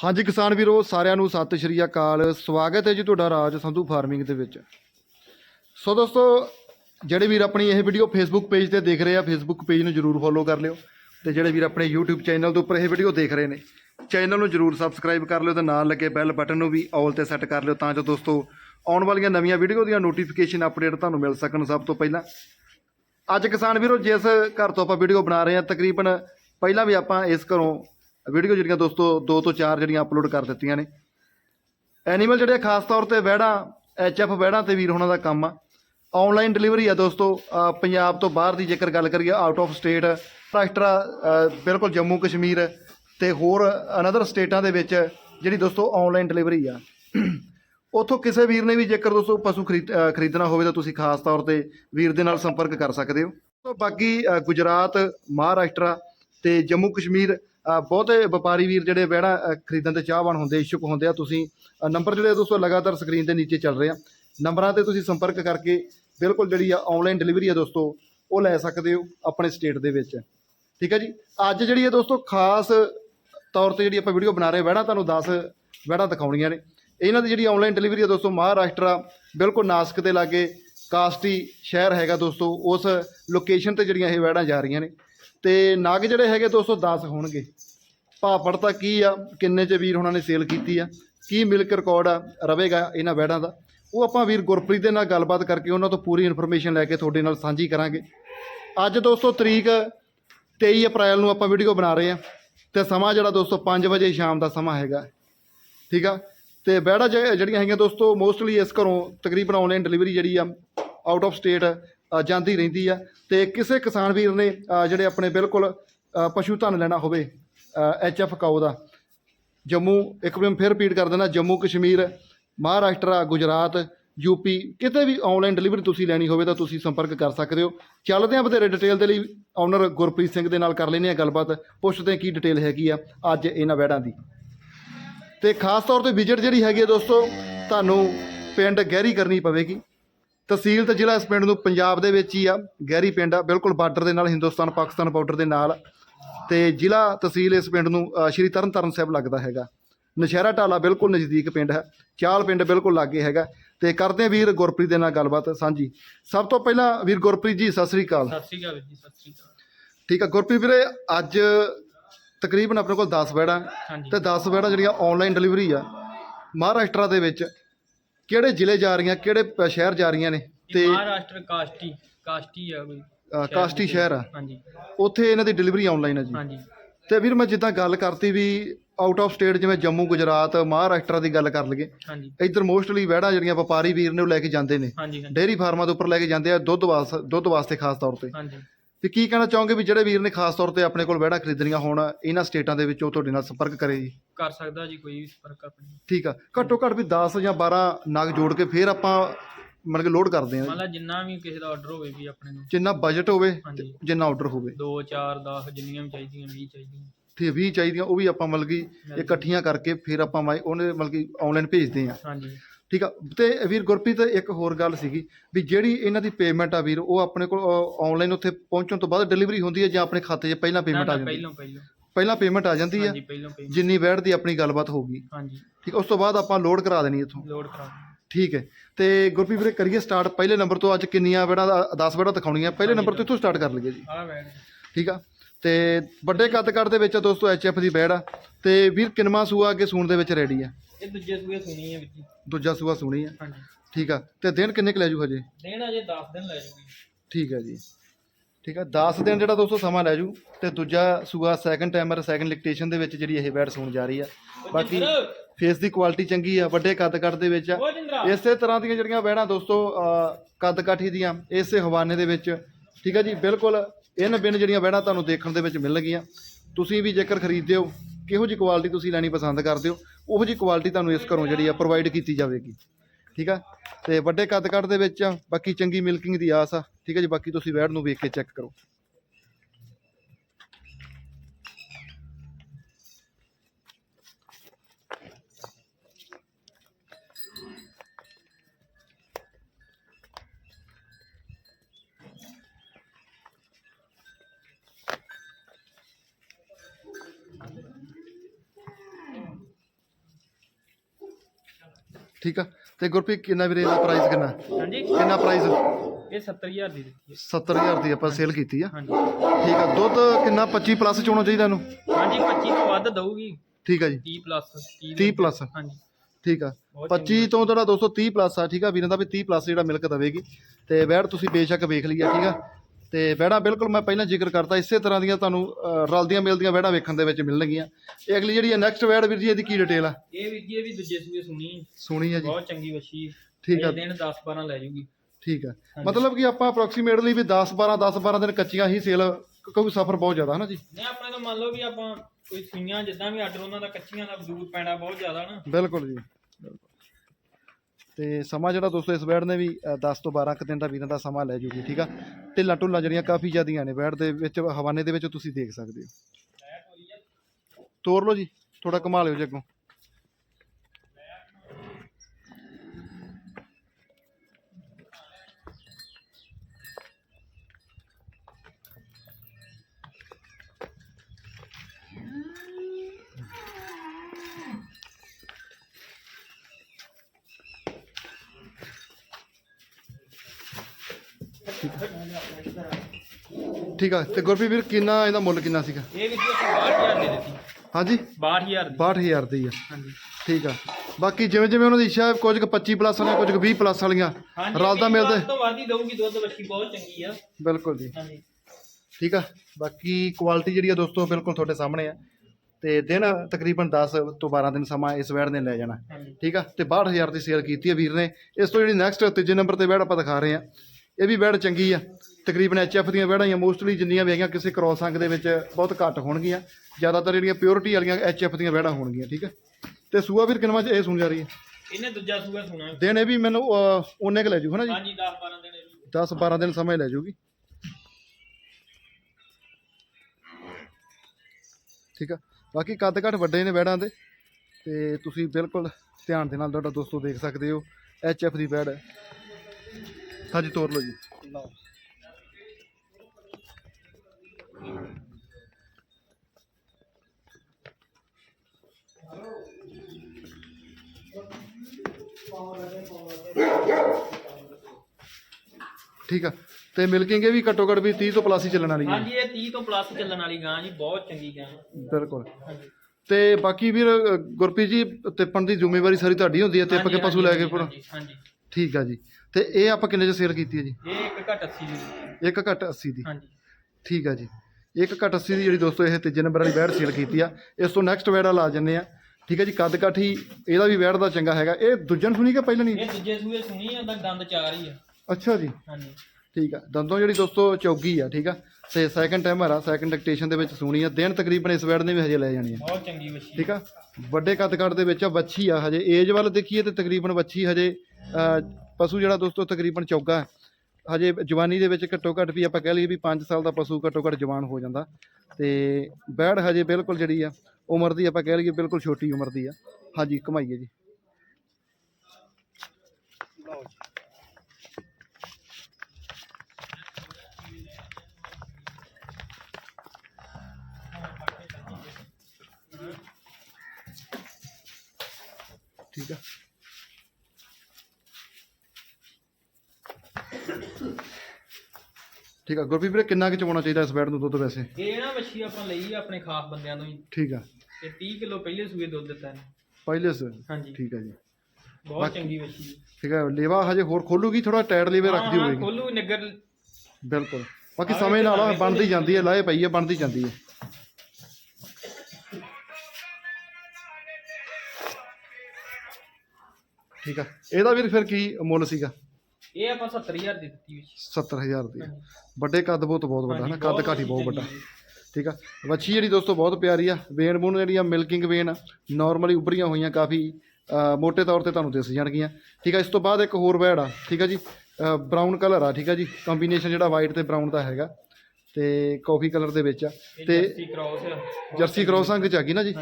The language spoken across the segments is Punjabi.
ਹਾਂਜੀ ਕਿਸਾਨ ਵੀਰੋ, ਸਾਰਿਆਂ ਨੂੰ ਸਤਿ ਸ਼੍ਰੀ ਅਕਾਲ। ਸਵਾਗਤ ਹੈ ਜੀ ਤੁਹਾਡਾ ਰਾਜ ਸੰਧੂ ਫਾਰਮਿੰਗ ਦੇ ਵਿੱਚ। ਸੋ ਦੋਸਤੋ, ਜਿਹੜੇ ਵੀਰ ਆਪਣੀ ਇਹ ਵੀਡੀਓ ਫੇਸਬੁੱਕ ਪੇਜ ਤੇ ਦੇਖ ਰਹੇ ਆ ਫੇਸਬੁੱਕ ਪੇਜ ਨੂੰ ਜਰੂਰ ਫੋਲੋ ਕਰ ਲਿਓ ਤੇ ਜਿਹੜੇ ਵੀਰ ਆਪਣੇ YouTube ਚੈਨਲ ਦੇ ਉੱਪਰ ਇਹ ਵੀਡੀਓ ਦੇਖ ਰਹੇ ਨੇ ਚੈਨਲ ਨੂੰ ਜਰੂਰ ਸਬਸਕ੍ਰਾਈਬ ਕਰ ਲਿਓ ਤੇ ਨਾਲ ਲੱਗੇ ਬੈਲ ਬਟਨ ਨੂੰ ਵੀ ਆਲ ਤੇ ਸੈੱਟ ਕਰ ਲਿਓ ਤਾਂ ਜੋ ਦੋਸਤੋ ਆਉਣ ਵਾਲੀਆਂ ਨਵੀਆਂ ਵੀਡੀਓ ਦੀਆਂ ਨੋਟੀਫਿਕੇਸ਼ਨ ਅਪਡੇਟ ਤੁਹਾਨੂੰ ਮਿਲ ਸਕਣ ਸਭ ਤੋਂ ਪਹਿਲਾਂ। ਅੱਜ ਕਿਸਾਨ ਵੀਰੋ, ਜਿਸ ਘਰ ਤੋਂ ਆਪਾਂ ਵੀਡੀਓ ਬਣਾ ਰਹੇ ਹਾਂ, ਤਕਰੀਬਨ ਪਹਿਲਾਂ ਵੀ ਆਪਾਂ ਇਸ ਘਰੋਂ ਵੀਡੀਓ ਜਿਹੜੀਆਂ ਦੋਸਤੋ, ਦੋ ਤੋਂ ਚਾਰ ਜਿਹੜੀਆਂ ਅਪਲੋਡ ਕਰ ਦਿੱਤੀਆਂ ਨੇ। ਐਨੀਮਲ ਜਿਹੜੇ ਖਾਸ ਤੌਰ ਤੇ ਵਹਿੜਾਂ ਐਚਐਫ ਵਹਿੜਾਂ ਤੇ ਵੀਰ ਹੋਣਾ ਦਾ ਕੰਮ ਆ। ਆਨਲਾਈਨ ਡਿਲੀਵਰੀ ਆ ਦੋਸਤੋ ਪੰਜਾਬ ਤੋਂ ਬਾਹਰ ਦੀ ਜੇਕਰ ਗੱਲ ਕਰੀਏ ਆਊਟ ਆਫ ਸਟੇਟ ਮਹਾਰਾਸ਼ਟਰਾ ਬਿਲਕੁਲ ਜੰਮੂ ਕਸ਼ਮੀਰ ਤੇ ਹੋਰ ਅਨਦਰ ਸਟੇਟਾਂ ਦੇ ਵਿੱਚ ਜਿਹੜੀ ਦੋਸਤੋ ਆਨਲਾਈਨ ਡਿਲੀਵਰੀ ਆ। ਉਥੋਂ ਕਿਸੇ ਵੀਰ ਨੇ ਵੀ ਜੇਕਰ ਦੋਸਤੋ ਪਸ਼ੂ ਖਰੀਦ ਖਰੀਦਣਾ ਹੋਵੇ ਤਾਂ ਤੁਸੀਂ ਖਾਸ ਤੌਰ ਤੇ ਵੀਰ ਦੇ ਨਾਲ ਸੰਪਰਕ ਕਰ ਸਕਦੇ ਹੋ। ਬਾਕੀ ਗੁਜਰਾਤ, ਮਹਾਰਾਸ਼ਟਰਾ ਤੇ ਜੰਮੂ ਕਸ਼ਮੀਰ ਬਹੁਤੇ ਵਪਾਰੀ ਵੀਰ ਜਿਹੜੇ ਵਹਿੜਾ ਖਰੀਦਣ ਦੇ ਚਾਹਵਾਨ ਹੁੰਦੇ ਇਛੁਕ ਹੁੰਦੇ ਆ, ਤੁਸੀਂ ਨੰਬਰ ਜਿਹੜੇ ਆ ਦੋਸਤੋ ਲਗਾਤਾਰ ਸਕਰੀਨ ਦੇ ਨੀਚੇ ਚੱਲ ਰਹੇ ਆ। ਨੰਬਰਾਂ ਤੇ ਤੁਸੀਂ ਸੰਪਰਕ ਕਰਕੇ ਬਿਲਕੁਲ ਜਿਹੜੀ ਆ ਆਨਲਾਈਨ ਡਿਲੀਵਰੀ ਆ ਦੋਸਤੋ, ਉਹ ਲੈ ਸਕਦੇ ਹੋ ਆਪਣੇ ਸਟੇਟ ਦੇ ਵਿੱਚ। ਠੀਕ ਹੈ ਜੀ? ਅੱਜ ਜਿਹੜੀ ਹੈ ਦੋਸਤੋ ਖਾਸ ਤੌਰ ਤੇ ਜਿਹੜੀ ਆਪਾਂ ਵੀਡੀਓ ਬਣਾ ਰਹੇ ਵਹਿੜਾ ਤੁਹਾਨੂੰ 10 ਵਹਿੜਾ ਦਿਖਾਉਣੀਆਂ ਨੇ। ਇਹਨਾਂ ਦੀ ਜਿਹੜੀ ਆਨਲਾਈਨ ਡਿਲੀਵਰੀ ਆ ਦੋਸਤੋ, ਮਹਾਰਾਸ਼ਟਰਾ ਬਿਲਕੁਲ ਨਾਸਿਕ ਦੇ ਲਾਗੇ ਕਾਸਟੀ ਸ਼ਹਿਰ ਹੈਗਾ ਦੋਸਤੋ, ਉਸ ਲੋਕੇਸ਼ਨ ਤੇ ਜਿਹੜੀਆਂ ਇਹ ਵਹਿੜਾਂ ਜਾ ਰਹੀਆਂ ਨੇ। ਤੇ ਨਗ ਜਿਹੜੇ ਹੈਗੇ ਦੋਸਤੋ 10 ਹੋਣਗੇ। ਭਾਪੜ ਤਾਂ ਕੀ ਆ? ਕਿੰਨੇ ਚ ਵੀਰ ਉਹਨਾਂ ਨੇ ਸੇਲ ਕੀਤੀ ਆ? ਕੀ ਮਿਲਕ ਰਿਕਾਰਡ ਆ? ਰਵੇਗਾ ਇਹਨਾਂ ਵਹਿੜਾਂ ਦਾ। ਉਹ ਆਪਾਂ ਵੀਰ ਗੁਰਪ੍ਰੀਤ ਦੇ ਨਾਲ ਗੱਲਬਾਤ ਕਰਕੇ ਉਹਨਾਂ ਤੋਂ ਪੂਰੀ ਇਨਫੋਰਮੇਸ਼ਨ ਲੈ ਕੇ ਤੁਹਾਡੇ ਨਾਲ ਸਾਂਝੀ ਕਰਾਂਗੇ। ਅੱਜ ਦੋਸਤੋ ਤਰੀਕ 23 ਅਪ੍ਰੈਲ ਨੂੰ ਆਪਾਂ ਵੀਡੀਓ ਬਣਾ ਰਹੇ ਆ ਤੇ ਸਮਾਂ ਜਿਹੜਾ ਦੋਸਤੋ 5 ਵਜੇ ਸ਼ਾਮ ਦਾ ਸਮਾਂ ਹੈਗਾ। ਠੀਕ ਆ? ਤੇ ਬਹਿੜਾ ਜਿਹੜੀਆਂ ਹੈਗੀਆਂ ਦੋਸਤੋ ਮੋਸਟਲੀ ਇਸ ਘਰੋਂ ਤਕਰੀਬਨ ਆਨਲਾਈਨ ਡਿਲੀਵਰੀ ਜਿਹੜੀ ਆ ਆਊਟ ਆਫ ਸਟੇਟ ਜਾਂਦੀ ਰਹਿੰਦੀ ਆ ਤੇ ਕਿਸੇ ਕਿਸਾਨ ਵੀਰ ਨੇ ਜਿਹੜੇ ਆਪਣੇ ਬਿਲਕੁਲ ਪਸ਼ੂ ਧਨ ਲੈਣਾ ਹੋਵੇ ਐਚ ਐਫ ਕਾਓ ਦਾ, ਜੰਮੂ, ਇੱਕ ਵਾਰ ਫਿਰ ਰਿਪੀਟ ਕਰ ਦਿੰਦਾ, ਜੰਮੂ, ਕਸ਼ਮੀਰ, ਮਹਾਰਾਸ਼ਟਰ, ਗੁਜਰਾਤ ਯੂਪੀ ਕਿਤੇ ਵੀ ਆਨਲਾਈਨ ਡਿਲੀਵਰੀ ਤੁਸੀਂ ਲੈਣੀ ਹੋਵੇ ਤਾਂ ਤੁਸੀਂ ਸੰਪਰਕ ਕਰ ਸਕਦੇ ਹੋ। ਚੱਲਦੇ ਹਾਂ ਬਥੇਰੇ ਡਿਟੇਲ ਦੇ ਲਈ ਓਨਰ ਗੁਰਪ੍ਰੀਤ ਸਿੰਘ ਦੇ ਨਾਲ ਕਰ ਲੈਂਦੇ ਹਾਂ ਗੱਲਬਾਤ, ਪੁੱਛਦੇ ਕੀ ਡਿਟੇਲ ਹੈਗੀ ਆ ਅੱਜ ਇਹਨਾਂ ਵੈੜਾਂ ਦੀ। ਤੇ ਖਾਸ ਤੌਰ ਤੇ ਵਿਜ਼ਿਟ ਜਿਹੜੀ ਹੈਗੀ ਆ ਦੋਸਤੋ, ਤੁਹਾਨੂੰ ਪਿੰਡ ਗਹਿਰੀ ਕਰਨੀ ਪਵੇਗੀ। ਤਹਿਸੀਲ ਤੇ ਜ਼ਿਲ੍ਹਾ ਇਸ ਪਿੰਡ ਨੂੰ ਪੰਜਾਬ ਦੇ ਵਿੱਚ ਹੀ ਆ ਗਹਿਰੀ ਪਿੰਡ ਆ ਬਿਲਕੁਲ ਬਾਰਡਰ ਦੇ ਨਾਲ ਹਿੰਦੁਸਤਾਨ ਪਾਕਿਸਤਾਨ ਬਾਰਡਰ ਦੇ ਨਾਲ। ਤੇ ਜ਼ਿਲ੍ਹਾ ਤਹਿਸੀਲ ਇਸ ਪਿੰਡ ਨੂੰ ਸ਼੍ਰੀ ਤਰਨਤਾਰਨ ਸਾਹਿਬ ਲੱਗਦਾ ਹੈਗਾ। ਨਸ਼ਹਿਰਾ ਢਾਲਾ ਬਿਲਕੁਲ ਨਜ਼ਦੀਕ ਪਿੰਡ ਹੈ ਚਾਲ ਪਿੰਡ ਬਿਲਕੁਲ ਲਾਗੇ ਹੈਗਾ। ਤੇ ਕਰਦੇ ਵੀਰ ਗੁਰਪ੍ਰੀਤ ਦੇ ਨਾਲ ਗੱਲਬਾਤ ਸਾਂਝੀ। ਸਭ ਤੋਂ ਪਹਿਲਾਂ ਵੀਰ ਗੁਰਪ੍ਰੀਤ ਜੀ ਸਤਿ ਸ੍ਰੀ ਅਕਾਲ। ਸਤਿ ਸ਼੍ਰੀ ਅਕਾਲ ਜੀ ਸਤਿ ਸ਼੍ਰੀ ਅਕਾਲ। ਠੀਕ ਆ ਗੁਰਪ੍ਰੀਤ ਵੀਰੇ ਅੱਜ ਤਕਰੀਬਨ ਆਪਣੇ ਕੋਲ 10 ਬੈੜਾਂ ਤੇ 10 ਬੈੜਾਂ ਜਿਹੜੀਆਂ ਆਨਲਾਈਨ ਡਿਲੀਵਰੀ ਆ ਮਹਾਰਾਸ਼ਟਰ ਦੇ ਵਿੱਚ। ਕਿਹੜੇ ਜ਼ਿਲ੍ਹੇ ਜਾ ਰਹੀਆਂ ਕਿਹੜੇ ਸ਼ਹਿਰ ਜਾ ਰਹੀਆਂ ਨੇ? ਤੇ ਤੇ ਮਹਾਰਾਸ਼ਟਰ ਕਾਸ਼ਟੀ ਕਾਸ਼ਟੀ ਆ ਕੋਈ। ਅ, ਕਾਸ਼ਟੀ ਸ਼ਹਿਰ ਆ? ਹਾਂਜੀ। ਉੱਥੇ ਇਹਨਾਂ ਦੀ ਡਿਲੀਵਰੀ ਆਨਲਾਈਨ ਆ ਜੀ। ਹਾਂਜੀ। ਤੇ ਵੀਰ ਮੈਂ ਜਿੱਦਾਂ ਗੱਲ ਕਰਤੀ ਵੀ ਆਊਟ ਆਫ ਸਟੇਟ ਜਿਵੇਂ ਜੰਮੂ ਗੁਜਰਾਤ ਮਹਾਰਾਸ਼ਟਰ ਦੀ ਗੱਲ ਕਰ ਲਈਏ ਹਾਂਜੀ। ਇੱਧਰ ਮੋਸਟਲੀ ਵਹਿੜਾਂ ਜਿਹੜੀਆਂ ਵਪਾਰੀ ਵੀਰ ਨੇ ਉਹ ਲੈ ਕੇ ਜਾਂਦੇ ਨੇ। ਹਾਂਜੀ ਹਾਂਜੀ। ਡੇਅਰੀ ਫਾਰਮਾਂ ਦੇ ਉੱਪਰ ਲੈ ਕੇ ਜਾਂਦੇ ਆ ਦੁੱਧ ਵਾਸਤੇ ਦੁੱਧ ਵਾਸਤੇ ਖਾਸ ਤੌਰ ਤੇ। ਹਾਂਜੀ। ਤੇ ਕੀ ਕਹਿਣਾ ਚਾਹੋਗੇ ਵੀ ਜਿਹੜੇ ਵੀਰ ਨੇ ਖਾਸ ਤੌਰ ਤੇ ਆਪਣੇ ਕੋਲ ਵਹਿੜਾਂ ਖਰੀਦਣੀਆਂ ਹੋਣ ਇਹਨਾਂ ਸਟੇਟਾਂ ਦੇ ਵਿੱਚ ਉਹ ਤੁਹਾਡੇ ਨਾਲ ਸੰਪਰਕ ਕਰੇ ਜੀ? ਕਰ ਸਕਦਾ ਜੀ ਕੋਈ ਵੀ ਸੰਪਰਕ ਆਪਣੀ ਠੀਕ ਆ। ਘੱਟੋ ਘੱਟ ਵੀ 10 ਜਾਂ 12 ਨਗ ਜੋੜ ਕੇ ਫਿਰ ਆਪਾਂ ਮਤਲਬ ਕਿ ਲੋਡ ਕਰਦੇ ਮੰਨ ਆ ਲਾ ਜਿੰਨਾ ਵੀ ਕਿਸੇ ਦਾ ਆਰਡਰ ਹੋਵੇ ਵੀ ਆਪਣੇ ਨੂੰ ਜਿੰਨਾ ਬਜਟ ਹੋਵੇ ਹਾਂਜੀ। ਜਿੰਨਾ ਆਰਡਰ ਹੋਵੇ। 2 4 10 ਜਿੰਨੀਆਂ ਵੀ ਚਾਹੀਦੀਆਂ 20 ਚਾਹੀਦੀਆਂ। ਤੇ 20 ਚਾਹੀਦੀਆਂ ਉਹ ਵੀ ਆਪਾਂ ਮਤਲਬ ਕਿ ਇਕੱਠੀਆਂ ਕਰਕੇ ਫਿਰ ਆਪਾਂ ਮਾਈ- ਉਹਨੇ ਮਤਲਬ ਕਿ ਆਨਲਾਈਨ ਭੇਜਦੇ ਆ। ਹਾਂਜੀ। ਠੀਕ ਆ? ਤੇ ਵੀਰ ਗੁਰਪ੍ਰੀਤ ਇੱਕ ਹੋਰ ਗੱਲ ਸੀਗੀ ਵੀ ਜਿਹੜੀ ਇਹਨਾਂ ਦੀ ਪੇਮੈਂਟ ਆ ਵੀਰ ਉਹ ਆਪਣੇ ਕੋਲ ਆਨਲਾਈਨ ਉੱਥੇ ਪਹੁੰਚਣ ਤੋਂ ਬਾਅਦ ਡਿਲੀਵਰੀ ਹੁੰਦੀ ਹੈ ਜਾਂ ਆਪਣੇ ਖਾਤੇ 'ਚ ਪਹਿਲਾਂ ਪੇਮੈਂਟ ਆ ਜਾਂਦੀ ਹੈ? ਪਹਿਲੋਂ ਪਹਿਲੋਂ। ਪਹਿਲਾਂ ਪੇਮੈਂਟ ਆ ਜਾਂਦੀ ਆ ਹਾਂਜੀ ਪਹਿਲੋਂ ਪਹਿਲੋਂ ਜਿੰਨੀ ਵੈਟ ਦੀ ਆਪਣੀ ਗੱਲਬਾਤ ਹੋਊਗੀ ਹਾਂਜੀ। ਠੀਕ ਆ, ਉਸ ਤੋਂ ਬਾਅਦ ਆਪਾਂ ਲੋਡ ਕਰਾ ਦੇਣੀ ਇੱਥੋਂ। ਲੋਡ ਕਰਾ। ਠੀਕ ਹੈ। ਤੇ ਗੁਰਪ੍ਰੀਤ ਵੀਰੇ ਕਰੀਏ ਸਟਾਰਟ ਪਹਿਲੇ ਨੰਬਰ ਤੋਂ ਅੱਜ ਕਿੰਨੀਆਂ ਵੈੜਾਂ 10 ਵੈੜਾਂ ਦਿਖਾਉਣੀਆਂ। ਪਹਿਲੇ ਨੰਬਰ ਤੋਂ ਇੱਥੋਂ ਸਟਾਰਟ ਕਰ ਲਈਏ ਜੀ। ਆਹ ਬੈਠ ਠੀਕ ਆ? ਤੇ ਵੱਡੇ ਕੱਦ ਕੱਦ ਦੇ ਵਿੱਚ ਆ ਦੋਸਤੋ ਐਚਐਫ ਦੀ ਬੈੜ ਆ। ਤੇ ਵੀਰ ਕਿਨਮਾ ਸੂਆ ਅੱਗੇ ਸੂਣ ਦੇ ਵਿੱਚ ਰੈਡੀ ਆ? ਇਹ ਦੂਜੇ ਸੂਏ ਸੁਣੀ ਹੈ ਵੀਰ ਜੀ ਦੂਜਾ ਸੂਆ ਸੁਣੀ ਆ। ਹਾਂਜੀ। ਠੀਕ ਆ। ਤੇ ਦਿਨ ਕਿੰਨੇ ਕੁ ਲੈ ਜੂ ਹਜੇ? ਦੇਣ ਅਜੇ 10 ਦਿਨ ਲੈ ਜੂਗੀ। ਠੀਕ ਹੈ ਜੀ। ਠੀਕ ਆ। 10 ਦਿਨ ਜਿਹੜਾ ਦੋਸਤੋ ਸਮਾਂ ਲੈ ਜੂ ਤੇ ਦੂਜਾ ਸੂਆ ਸੈਕੰਡ ਟਾਈਮਰ ਸੈਕੰਡ ਲਿਕਟੇਸ਼ਨ ਦੇ ਵਿੱਚ ਜਿਹੜੀ ਇਹ ਬੈਡ ਸੂਣ ਜਾ ਰਹੀ ਆ। ਬਾਕੀ ਫੇਸ ਦੀ ਕੁਆਲਿਟੀ ਚੰਗੀ ਆ ਵੱਡੇ ਕੱਦ ਕੱਦ ਦੇ ਵਿੱਚ ਆ। ਉਹ ਜਿੰਦਰਾ। ਇਸੇ ਤਰ੍ਹਾਂ ਦੀਆਂ ਜਿਹੜੀਆਂ ਬੈੜਾਂ ਦੋਸਤੋ ਅਹ, ਕੱਦ ਕਾਠੀ ਦੀਆਂ ਇਸੇ ਹਵਾਨੇ ਦੇ ਵਿੱਚ। ਠੀਕ ਹੈ ਜੀ। ਬਿਲਕੁਲ ਇਨ ਬਿਨ ਜਿਹੜੀਆਂ ਬੈੜਾਂ ਤੁਹਾਨੂੰ ਦੇਖਣ ਦੇ ਵਿੱਚ ਮਿਲਣਗੀਆਂ। ਤੁਸੀਂ ਵੀ ਜੇਕਰ ਖਰੀਦਦੇ ਹੋ ਕਿਹੋ ਜਿਹੀ ਕੁਆਲਿਟੀ ਤੁਸੀਂ ਲੈਣੀ ਪਸੰਦ ਕਰਦੇ ਹੋ, ਉਹੋ ਜਿਹੀ ਕੁਆਲਿਟੀ ਤੁਹਾਨੂੰ ਇਸ ਘਰੋਂ ਜਿਹੜੀ ਆ ਪ੍ਰੋਵਾਈਡ ਕੀਤੀ ਜਾਵੇਗੀ। ਠੀਕ ਆ? ਤੇ ਵੱਡੇ ਕੱਦ ਕੱਦ ਦੇ ਵਿੱਚ ਬਾਕੀ ਚੰਗੀ ਮਿਲਕਿੰਗ ਦੀ ਆਸ ਆ, ਠੀਕ ਹੈ ਜੀ? ਬਾਕੀ ਤੁਸੀਂ ਬੈੜ ਨੂੰ ਵੇਖ ਕੇ ਚੈੱਕ ਕਰੋ। ਠੀਕ ਆ? ਤੇ ਗੁਰਪ੍ਰੀਤ ਕਿੰਨਾ ਵੀਰੇ ਇਹਦਾ ਪ੍ਰਾਈਸ ਕਿੰਨਾ? ਹਾਂਜੀ? ਕਿੰਨਾ ਪ੍ਰਾਈਸ ਇਹ 70000 ਦੀ ਦਿੱਤੀ ਹੈ। 70000 ਦੀ ਆਪਾਂ ਸੇਲ ਕੀਤੀ ਆ। ਹਾਂਜੀ। ਠੀਕ ਆ ਦੁੱਧ ਕਿੰਨਾ? 25 ਪਲੱਸ ਚ ਹੋਣਾ ਚਾਹੀਦਾ ਇਹਨੂੰ? ਹਾਂਜੀ 25 ਤੋਂ ਵੱਧ ਦਊਗੀ। ਠੀਕ ਆ ਜੀ। 30 ਪਲੱਸ 30 ਪਲੱਸ ਹਾਂਜੀ। ਠੀਕ ਆ। ਬਹੁਤ 25 ਤੋਂ ਜਿਹੜਾ 230 ਪਲੱਸ ਆ ਠੀਕ ਆ? ਵੀਰਾਂ ਦਾ ਵੀ 30 ਪਲੱਸ ਜਿਹੜਾ ਮਿਲਕ ਦਵੇਗੀ। ਤੇ ਵੈੜ ਤੁਸੀਂ ਬੇਸ਼ੱਕ ਵੇਖ ਲਈਆ ਠੀਕ ਆ? ਤੇ ਵੈੜਾਂ ਬਿਲਕੁਲ ਮੈਂ ਪਹਿਲਾਂ ਜ਼ਿਕਰ ਕਰਤਾ ਇਸੇ ਤਰ੍ਹਾਂ ਦੀਆਂ ਤੁਹਾਨੂੰ ਰਲਦੀਆਂ ਮਿਲਦੀਆਂ ਵੈੜਾਂ ਵੇਖਣ ਦੇ ਵਿੱਚ ਮਿਲਣਗੀਆਂ। ਇਹ ਅਗਲੀ ਜਿਹੜੀ ਹੈ ਨੈਕਸਟ ਵੈੜ ਵੀਰ ਜੀ ਇਹਦੀ ਕੀ ਡਿਟੇਲ ਆ? ਇਹ ਵੀ ਜੀ ਇਹ ਵੀ ਦੂਜੇ ਸੂਏ ਸੁਣੀ। ਸੋਹਣੀ ਆ ਜੀ। ਬਹੁਤ ਚੰਗੀ ਵੱਛੀ। ਠੀਕ ਆ। ਦਿਨ 10 12 ਲੈ ਜੂਗੀ। ਠੀਕ ਆ। ਮਤਲਬ ਕਿ ਆਪਾਂ ਅਪਰੋਕਸੀਮੇਟਲੀ ਵੀ 10 12 10 12 ਦਿਨ ਕੱਚੀਆਂ ਹੀ ਸੇਲ ਕਿਉਂਕਿ ਸਫਰ ਬਹੁਤ ਜ਼ਿਆਦਾ ਹੈ ਨਾ ਜੀ? ਨਹੀਂ ਆਪਣੇ ਤੋਂ ਮੰਨ ਲਓ ਵੀ ਆਪਾਂ ਕੋਈ ਸੂਈਆਂ ਜਿੱਦਾਂ ਵੀ ਆਰਡਰ ਉਹਨਾਂ ਦਾ ਕੱਚੀਆਂ ਦਾ ਦੂਰ ਪੈਣਾ ਬਹੁਤ ਜ਼ਿਆਦਾ ਨਾ ਬਿਲਕੁਲ ਜੀ। ਤੇ ਸਮਾਂ ਜਿਹੜਾ ਦੋਸਤੋ ਇਸ ਬੈੜ ਨੇ ਵੀ ਅ, 10 ਤੋਂ 12 ਕੁ ਦਿਨ ਦਾ ਵੀਰਾਂ ਦਾ ਸਮਾਂ ਲੈ ਜੂਗੀ ਠੀਕ ਆ? ਢਿੱਲਾਂ ਢੁੱਲਾਂ ਜਿਹੜੀਆਂ ਕਾਫੀ ਜ਼ਿਆਦੀਆਂ ਨੇ ਬੈੜ ਦੇ ਵਿੱਚ ਹਵਾਨੇ ਦੇ ਵਿੱਚ ਤੁਸੀਂ ਦੇਖ ਸਕਦੇ ਹੋ। ਤੋਰ ਲਓ ਜੀ ਥੋੜਾ ਕਮਾ ਲਿਓ ਜੀ ਅੱਗੋਂ। ਠੀਕ ਆ। ਤੇ ਗੁਰਪ੍ਰੀਤ ਵੀਰ ਕਿੰਨਾ ਇਹਦਾ ਮੁੱਲ ਕਿੰਨਾ ਸੀਗਾ? ਇਹ ਵੀ ਜੀ ਆਪਾਂ 62000 ਦੀ ਦਿੱਤੀ। ਹਾਂਜੀ? 62000 ਦੀ। 62000 ਦੀ ਆ। ਹਾਂਜੀ। ਠੀਕ ਆ। ਬਾਕੀ ਜਿਵੇਂ ਜਿਵੇਂ ਉਹਨਾਂ ਦੀ ਇੱਛਾ ਹੈ, ਕੁਝ ਕੁ 25 ਪਲੱਸ ਨੇ ਕੁਝ ਕੁ 20 ਪਲੱਸ ਵਾਲੀਆਂ ਹਾਂਜੀ ਰਲਦਾ ਮਿਲਦਾ। ਤੋਂ ਹੀ ਦਊਗੀ ਦੁੱਧ ਵੱਛੀ ਬਹੁਤ ਚੰਗੀ ਆ। ਬਿਲਕੁਲ ਜੀ। ਹਾਂਜੀ। ਠੀਕ ਆ। ਬਾਕੀ ਕੁਆਲਿਟੀ ਜਿਹੜੀ ਆ ਦੋਸਤੋ ਬਿਲਕੁਲ ਤੁਹਾਡੇ ਸਾਹਮਣੇ ਆ। ਤੇ ਦਿਨ ਤਕਰੀਬਨ 10 ਤੋਂ 12 ਦਿਨ ਸਮਾਂ ਇਸ ਵੈੜ ਨੇ ਲੈ ਜਾਣਾ। ਹਾਂਜੀ। ਠੀਕ ਆ। ਤੇ 62000 ਦੀ ਸੇਲ ਕੀਤੀ ਹੈ ਵੀਰ ਨੇ। ਇਸ ਤੋਂ ਜਿਹੜੀ ਨੈਕਸਟ ਤੀਜੇ ਨੰਬਰ ਤੇ ਵੈੜ ਆਪਾਂ ਦਿਖਾ ਰਹੇ ਆ। ਇਹ ਵੀ ਵੈੜ ਚੰਗੀ ਆ। ਤਕਰੀਬਨ ਐਚਐਫ ਦੀਆਂ ਵੈੜਾਂ ਹੀ ਮੋਸਟਲੀ ਜਿੰਨੀਆਂ ਵੀ ਹੈਗੀਆਂ ਕਿਸੇ ਕ੍ਰੋਸ ਅੰਗ ਦੇ ਵਿੱਚ ਬਹੁਤ ਘੱਟ ਹੋਣਗੀਆਂ। ਜ਼ਿਆਦਾਤਰ ਜਿਹੜੀਆਂ ਪਿਓਰਿਟੀ ਵਾਲੀਆਂ ਐਚਐਫ ਦੀਆਂ ਵੈੜਾਂ ਹੋਣਗੀਆਂ ਠੀਕ ਆ ਤੇ ਸੂਆ ਵੀਰ ਕਿੰਨਵਾਂ ਚ ਇਹ ਸੁਣ ਜਾ ਰਹੀ ਹੈ? ਇਹਨੇ ਦੂਜਾ ਸੂਆ ਸੁਣਾ ਦਿਨ ਇਹ ਵੀ ਮੈਨੂੰ ਅਹ, ਉਨੇ ਕੁ ਲੈ ਜੂ ਹਨਾ ਜੀ? ਹਾਂਜੀ 10 12 ਦਿਨ ਇਹ ਵੀ। 10 12 ਦਿਨ ਸਮੇਂ ਲੈ ਜੂਗੀ। ਠੀਕ ਆ? ਬਾਕੀ ਕੱਦ ਘੱਟ ਵੱਡੇ ਨੇ ਵੈੜਾਂ ਦੇ। ਤੇ ਤੁਸੀਂ ਬਿਲਕੁਲ ਧਿਆਨ ਦੇ ਨਾਲ ਤੁਹਾਡਾ ਦੋਸਤੋ ਦੇਖ ਸਕਦੇ ਹੋ। ਐਚ ਐਫ ਦੀ ਵੈੜ ਹੈ। ਹਾਂਜੀ ਤੋਰ ਲਓ ਜੀ। ਠੀਕ ਆ। ਤੇ ਮਿਲਕਿੰਗ ਇਹ ਵੀ ਘੱਟੋ ਘੱਟ ਵੀ 30 ਤੋਂ ਪਲੱਸ ਹੀ ਚੱਲਣ ਵਾਲੀ ਹੈ ਹਾਂਜੀ ਇਹ 30 ਤੋਂ ਪਲੱਸ ਚੱਲਣ ਵਾਲੀ ਗਾਂ ਜੀ ਬਹੁਤ ਚੰਗੀ ਗਾਂ। ਬਿਲਕੁਲ। ਹਾਂਜੀ। ਤੇ ਬਾਕੀ ਵੀਰ ਗੁਰਪ੍ਰੀਤ ਜੀ ਤਿੱਪਣ ਦੀ ਜ਼ਿੰਮੇਵਾਰੀ ਸਾਰੀ ਤੁਹਾਡੀ ਹੁੰਦੀ ਹੈ ਤਿੱਪ ਕੇ ਪਸ਼ੂ ਲੈ ਕੇ ਪੂਰਾ ਹਾਂਜੀ ਠੀਕ ਆ ਜੀ। ਤੇ ਇਹ ਆਪਾਂ ਕਿੰਨੇ ਚ ਸੇਲ ਕੀਤੀ ਹੈ ਜੀ? ਇਹ ਇੱਕ ਘੱਟ 80 ਦੀ। ਇੱਕ ਘੱਟ 80 ਦੀ। ਹਾਂਜੀ। ਠੀਕ ਆ ਜੀ। ਇੱਕ ਘੱਟ 80 ਦੀ ਜਿਹੜੀ ਦੋਸਤੋ ਇਹ ਤੀਜੇ ਨੰਬਰ ਵਾਲੀ ਵੈੜ ਸੇਲ ਕੀਤੀ ਆ। ਇਸ ਤੋਂ ਨੈਕਸਟ ਵੈੜ ਲਾ ਜੰਨੇ ਆ। ਠੀਕ ਆ ਜੀ ਕੱਦ ਕੱਠ ਹੀ ਇਹਦਾ ਵੀ ਵੈੜ ਦਾ ਚੰਗਾ ਹੈਗਾ। ਇਹ ਦੂਜਣ ਸੁਣੀ ਕਿ ਪਹਿਲਾਂ ਨਹੀਂ? ਇਹ ਦੂਜੇ ਸੂਏ ਸੁਣੀ ਆ ਤਾਂ ਦੰਦ ਚਾਰ ਹੀ ਆ। ਅੱਛਾ ਜੀ। ਹਾਂਜੀ। ਠੀਕ ਆ ਦੰਦੋਂ ਜਿਹੜੀ ਦੋਸਤੋ ਚੌਗੀ ਆ ਠੀਕ ਆ। ਤੇ ਸੈਕੰਡ ਟਾਈਮਰ ਆ ਸੈਕੰਡ ਡਿਕਟੇਸ਼ਨ ਦੇ ਵਿੱਚ ਸੁਣੀ ਆ। ਦਿਨ ਤਕਰੀਬਨ ਇਸ ਵੈੜ ਨੇ ਵੀ ਹਜੇ ਲੈ ਜਾਣੀ ਆ। ਬਹੁਤ ਚੰਗੀ ਵੱਛੀ ਠੀਕ ਆ ਵੱਡੇ ਕੱਦ ਕੱਦ ਦੇ ਵਿੱਚ ਆ ਵੱਛੀ ਆ ਹਜੇ। ਏਜ ਵੱਲ ਦੇਖੀਏ ਤੇ ਤਕਰੀਬਨ ਵੱਛੀ ਹਜੇ ਪਸ਼ੂ ਜਿਹੜਾ ਦੋਸਤੋ ਤਕਰੀਬਨ ਚੌਗਾ। ਹੈ। ਹਜੇ ਜਵਾਨੀ ਦੇ ਵਿੱਚ ਘੱਟੋ ਘੱਟ ਵੀ ਆਪਾਂ ਕਹਿ ਲਈਏ ਵੀ 5 ਸਾਲ ਦਾ ਪਸ਼ੂ ਘੱਟੋ ਘੱਟ ਜਵਾਨ ਹੋ ਜਾਂਦਾ ਤੇ ਬੈੜ ਹਜੇ ਬਿਲਕੁਲ ਜਿਹੜੀ ਆ ਉਮਰ ਦੀ ਆਪਾਂ ਕਹਿ ਲਈਏ ਬਿਲਕੁਲ ਛੋਟੀ ਉਮਰ ਦੀ ਆ। ਹਾਂਜੀ ਕਮਾਈਏ ਜੀ। ਠੀਕ ਆ। ਠੀਕ ਆ। ਗੁਰਪ੍ਰੀਤ ਵੀਰੇ ਕਿੰਨਾ ਕੁ ਚਵਾਉਣਾ ਚਾਹੀਦਾ ਇਸ ਬੈਡ ਨੂੰ ਦੁੱਧ ਵੈਸੇ? ਇਹ ਨਾ ਵੱਛੀ ਆਪਾਂ ਲਈ ਆ ਆਪਣੇ ਖਾਸ ਬੰਦਿਆਂ ਤੋਂ ਹੀ। ਠੀਕ ਆ। ਤੇ 30 ਕਿਲੋ ਪਹਿਲੇ ਸੂਏ ਦੁੱਧ ਦਿੱਤਾ ਇਹਨੇ। ਪਹਿਲੇ ਸੇ ਹਾਂਜੀ। ਠੀਕ ਆ ਜੀ। ਬਹੁਤ ਚੰਗੀ ਵੱਛੀ ਠੀਕ ਆ ਲੇਵਾ ਹਜੇ ਹੋਰ ਖੋਲੂਗੀ ਥੋੜਾ ਟਾਇਰ ਲੀਵੇ ਰੱਖਦੀ ਹਾਂ ਹੋਵੇਗੀ। ਖੋਲੂ ਨਿੱਗਰ। ਬਿਲਕੁਲ। ਬਾਕੀ ਸਮੇਂ ਨਾਲ ਬਣਦੀ ਜਾਂਦੀ ਹੈ ਲਾਏ ਪਈ ਹੈ ਬਣਦੀ ਜਾਂਦੀ ਹੈ। ਠੀਕ ਆ। ਇਹਦਾ ਵੀਰ ਫਿਰ ਕੀ ਮੁੱਲ ਸੀਗਾ? ਇਹ ਆਪਾਂ 70000 ਦੀ ਦਿੱਤੀ ਵਿੱਚ 70000 ਦੀ। ਵੱਡੇ ਕੱਦ ਬਹੁਤ ਬਹੁਤ ਵੱਡਾ ਹੈ ਨਾ ਕੱਦ ਕਾਠੀ ਬਹੁਤ ਵੱਡਾ। ਠੀਕ ਆ? ਵੱਛੀ ਜਿਹੜੀ ਦੋਸਤੋ ਬਹੁਤ ਪਿਆਰੀ ਆ। ਵੇਨ ਬੂਨ ਜਿਹੜੀ ਆ ਮਿਲਕਿੰਗ ਵੇਨ ਆ ਨਾਰਮਲੀ ਉੱਭਰੀਆਂ ਹੋਈਆਂ ਕਾਫੀ ਮੋٹے ਤੌਰ ਤੇ ਤੁਹਾਨੂੰ ਦਿਸ ਜਾਣਗੀਆਂ। ਠੀਕ ਆ ਇਸ ਤੋਂ ਬਾਅਦ ਇੱਕ ਹੋਰ ਬੈੜ ਆ। ਠੀਕ ਆ ਜੀ? ਬਰਾਊਨ ਕਲਰ ਆ ਠੀਕ ਆ ਜੀ? ਕੰਬੀਨੇਸ਼ਨ ਜਿਹੜਾ ਵਾਈਟ ਤੇ ਬਰਾਊਨ ਦਾ ਹੈਗਾ। ਤੇ ਕਾਫੀ ਕਲਰ ਦੇ ਵਿੱਚ ਆ। ਤੇ ਜਰਸੀ ਕ੍ਰਾਸ ਆ। ਜਰਸੀ ਕ੍ਰੋਸ ਅੰਗ ਚ ਆ ਗਈ ਨਾ ਜੀ?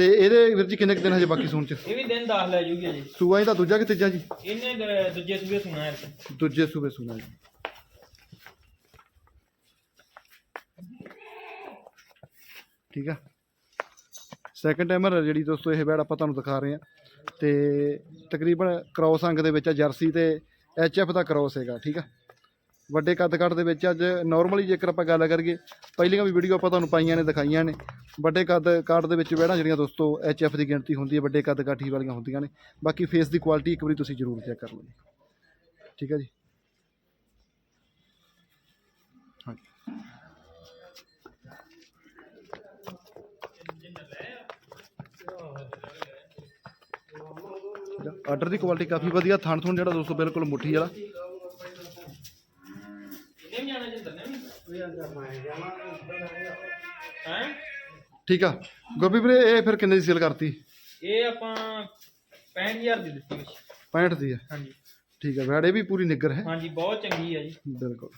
ਤੇ ਇਹਦੇ ਵੀਰ ਜੀ ਕਿੰਨੇ ਕੁ ਦਿਨ ਹਜੇ ਬਾਕੀ ਸੂਣ ਚ? ਇਹ ਵੀ ਦਿਨ 10 ਲੈ ਜੂਗੀ ਜੀ ਸੂਆ ਇਹਦਾ ਦੂਜਾ ਕਿ ਤੀਜਾ ਜੀ? ਇਹਨੇ ਦ- ਦੂਜੇ ਸੂਏ ਸੁਣਾ ਹੈ ਦੂਜੇ ਸੂਬੇ ਸੂਣਾ ਜੀ। ਠੀਕ ਆ। ਸੈਕੰਡ ਟਾਈਮਰ ਜਿਹੜੀ ਦੋਸਤੋ ਇਹ ਬੈੜ ਆਪਾਂ ਤੁਹਾਨੂੰ ਦਿਖਾ ਰਹੇ ਹਾਂ। ਤੇ ਤਕਰੀਬਨ ਕ੍ਰੋਸ ਅੰਗ ਦੇ ਵਿੱਚ ਆ ਜਰਸੀ ਤੇ ਐਚਐਫ ਦਾ ਕ੍ਰੋਸ ਹੈਗਾ ਠੀਕ ਆ। ਵੱਡੇ ਕੱਦ ਕੱਦ ਦੇ ਵਿੱਚ ਅੱਜ ਨਾਰਮਲੀ ਜੇਕਰ ਆਪਾਂ ਗੱਲ ਕਰੀਏ, ਪਹਿਲੀਆਂ ਵੀ ਵੀਡੀਓ ਆਪਾਂ ਤੁਹਾਨੂੰ ਪਾਈਆਂ ਨੇ, ਦਿਖਾਈਆਂ ਨੇ। ਵੱਡੇ ਕੱਦ ਕਾਠ ਦੇ ਵਿੱਚ ਬਹਿਣਾ ਜਿਹੜੀਆਂ ਦੋਸਤੋ ਐਚਐਫ ਦੀ ਗਿਣਤੀ ਹੁੰਦੀ ਹੈ, ਵੱਡੇ ਕੱਦ ਕਾਠੀ ਵਾਲੀਆਂ ਹੁੰਦੀਆਂ ਨੇ। ਬਾਕੀ ਫੇਸ ਦੀ ਕੁਆਲਿਟੀ ਇੱਕ ਵਾਰੀ ਤੁਸੀਂ ਜ਼ਰੂਰ ਚੈੱਕ ਕਰ ਲਓ ਠੀਕ ਹੈ ਜੀ? ਹਾਂਜੀ। ਆਰਡਰ ਦੀ ਕੁਆਲਿਟੀ ਕਾਫੀ ਵਧੀਆ ਥਣ ਥੁਣ ਜਿਹੜਾ ਦੋਸਤੋ ਬਿਲਕੁਲ ਮੁੱਠੀ ਵਾਲਾ। ਠੀਕ ਆ। ਗੋਪੀ ਵੀਰੇ ਇਹ ਫਿਰ ਕਿੰਨੇ ਦੀ ਸੇਲ ਕਰਤੀ? ਇਹ ਆਪਾਂ 65000 ਦੀ ਦਿੱਤੀ ਵਿੱਚ 65 ਦੀ ਹੈ ਹਾਂਜੀ। ਠੀਕ ਹੈ ਵੈੜ ਇਹ ਵੀ ਪੂਰੀ ਨਿੱਗਰ ਹੈ। ਹਾਂਜੀ ਬਹੁਤ ਚੰਗੀ ਆ ਜੀ। ਬਿਲਕੁਲ।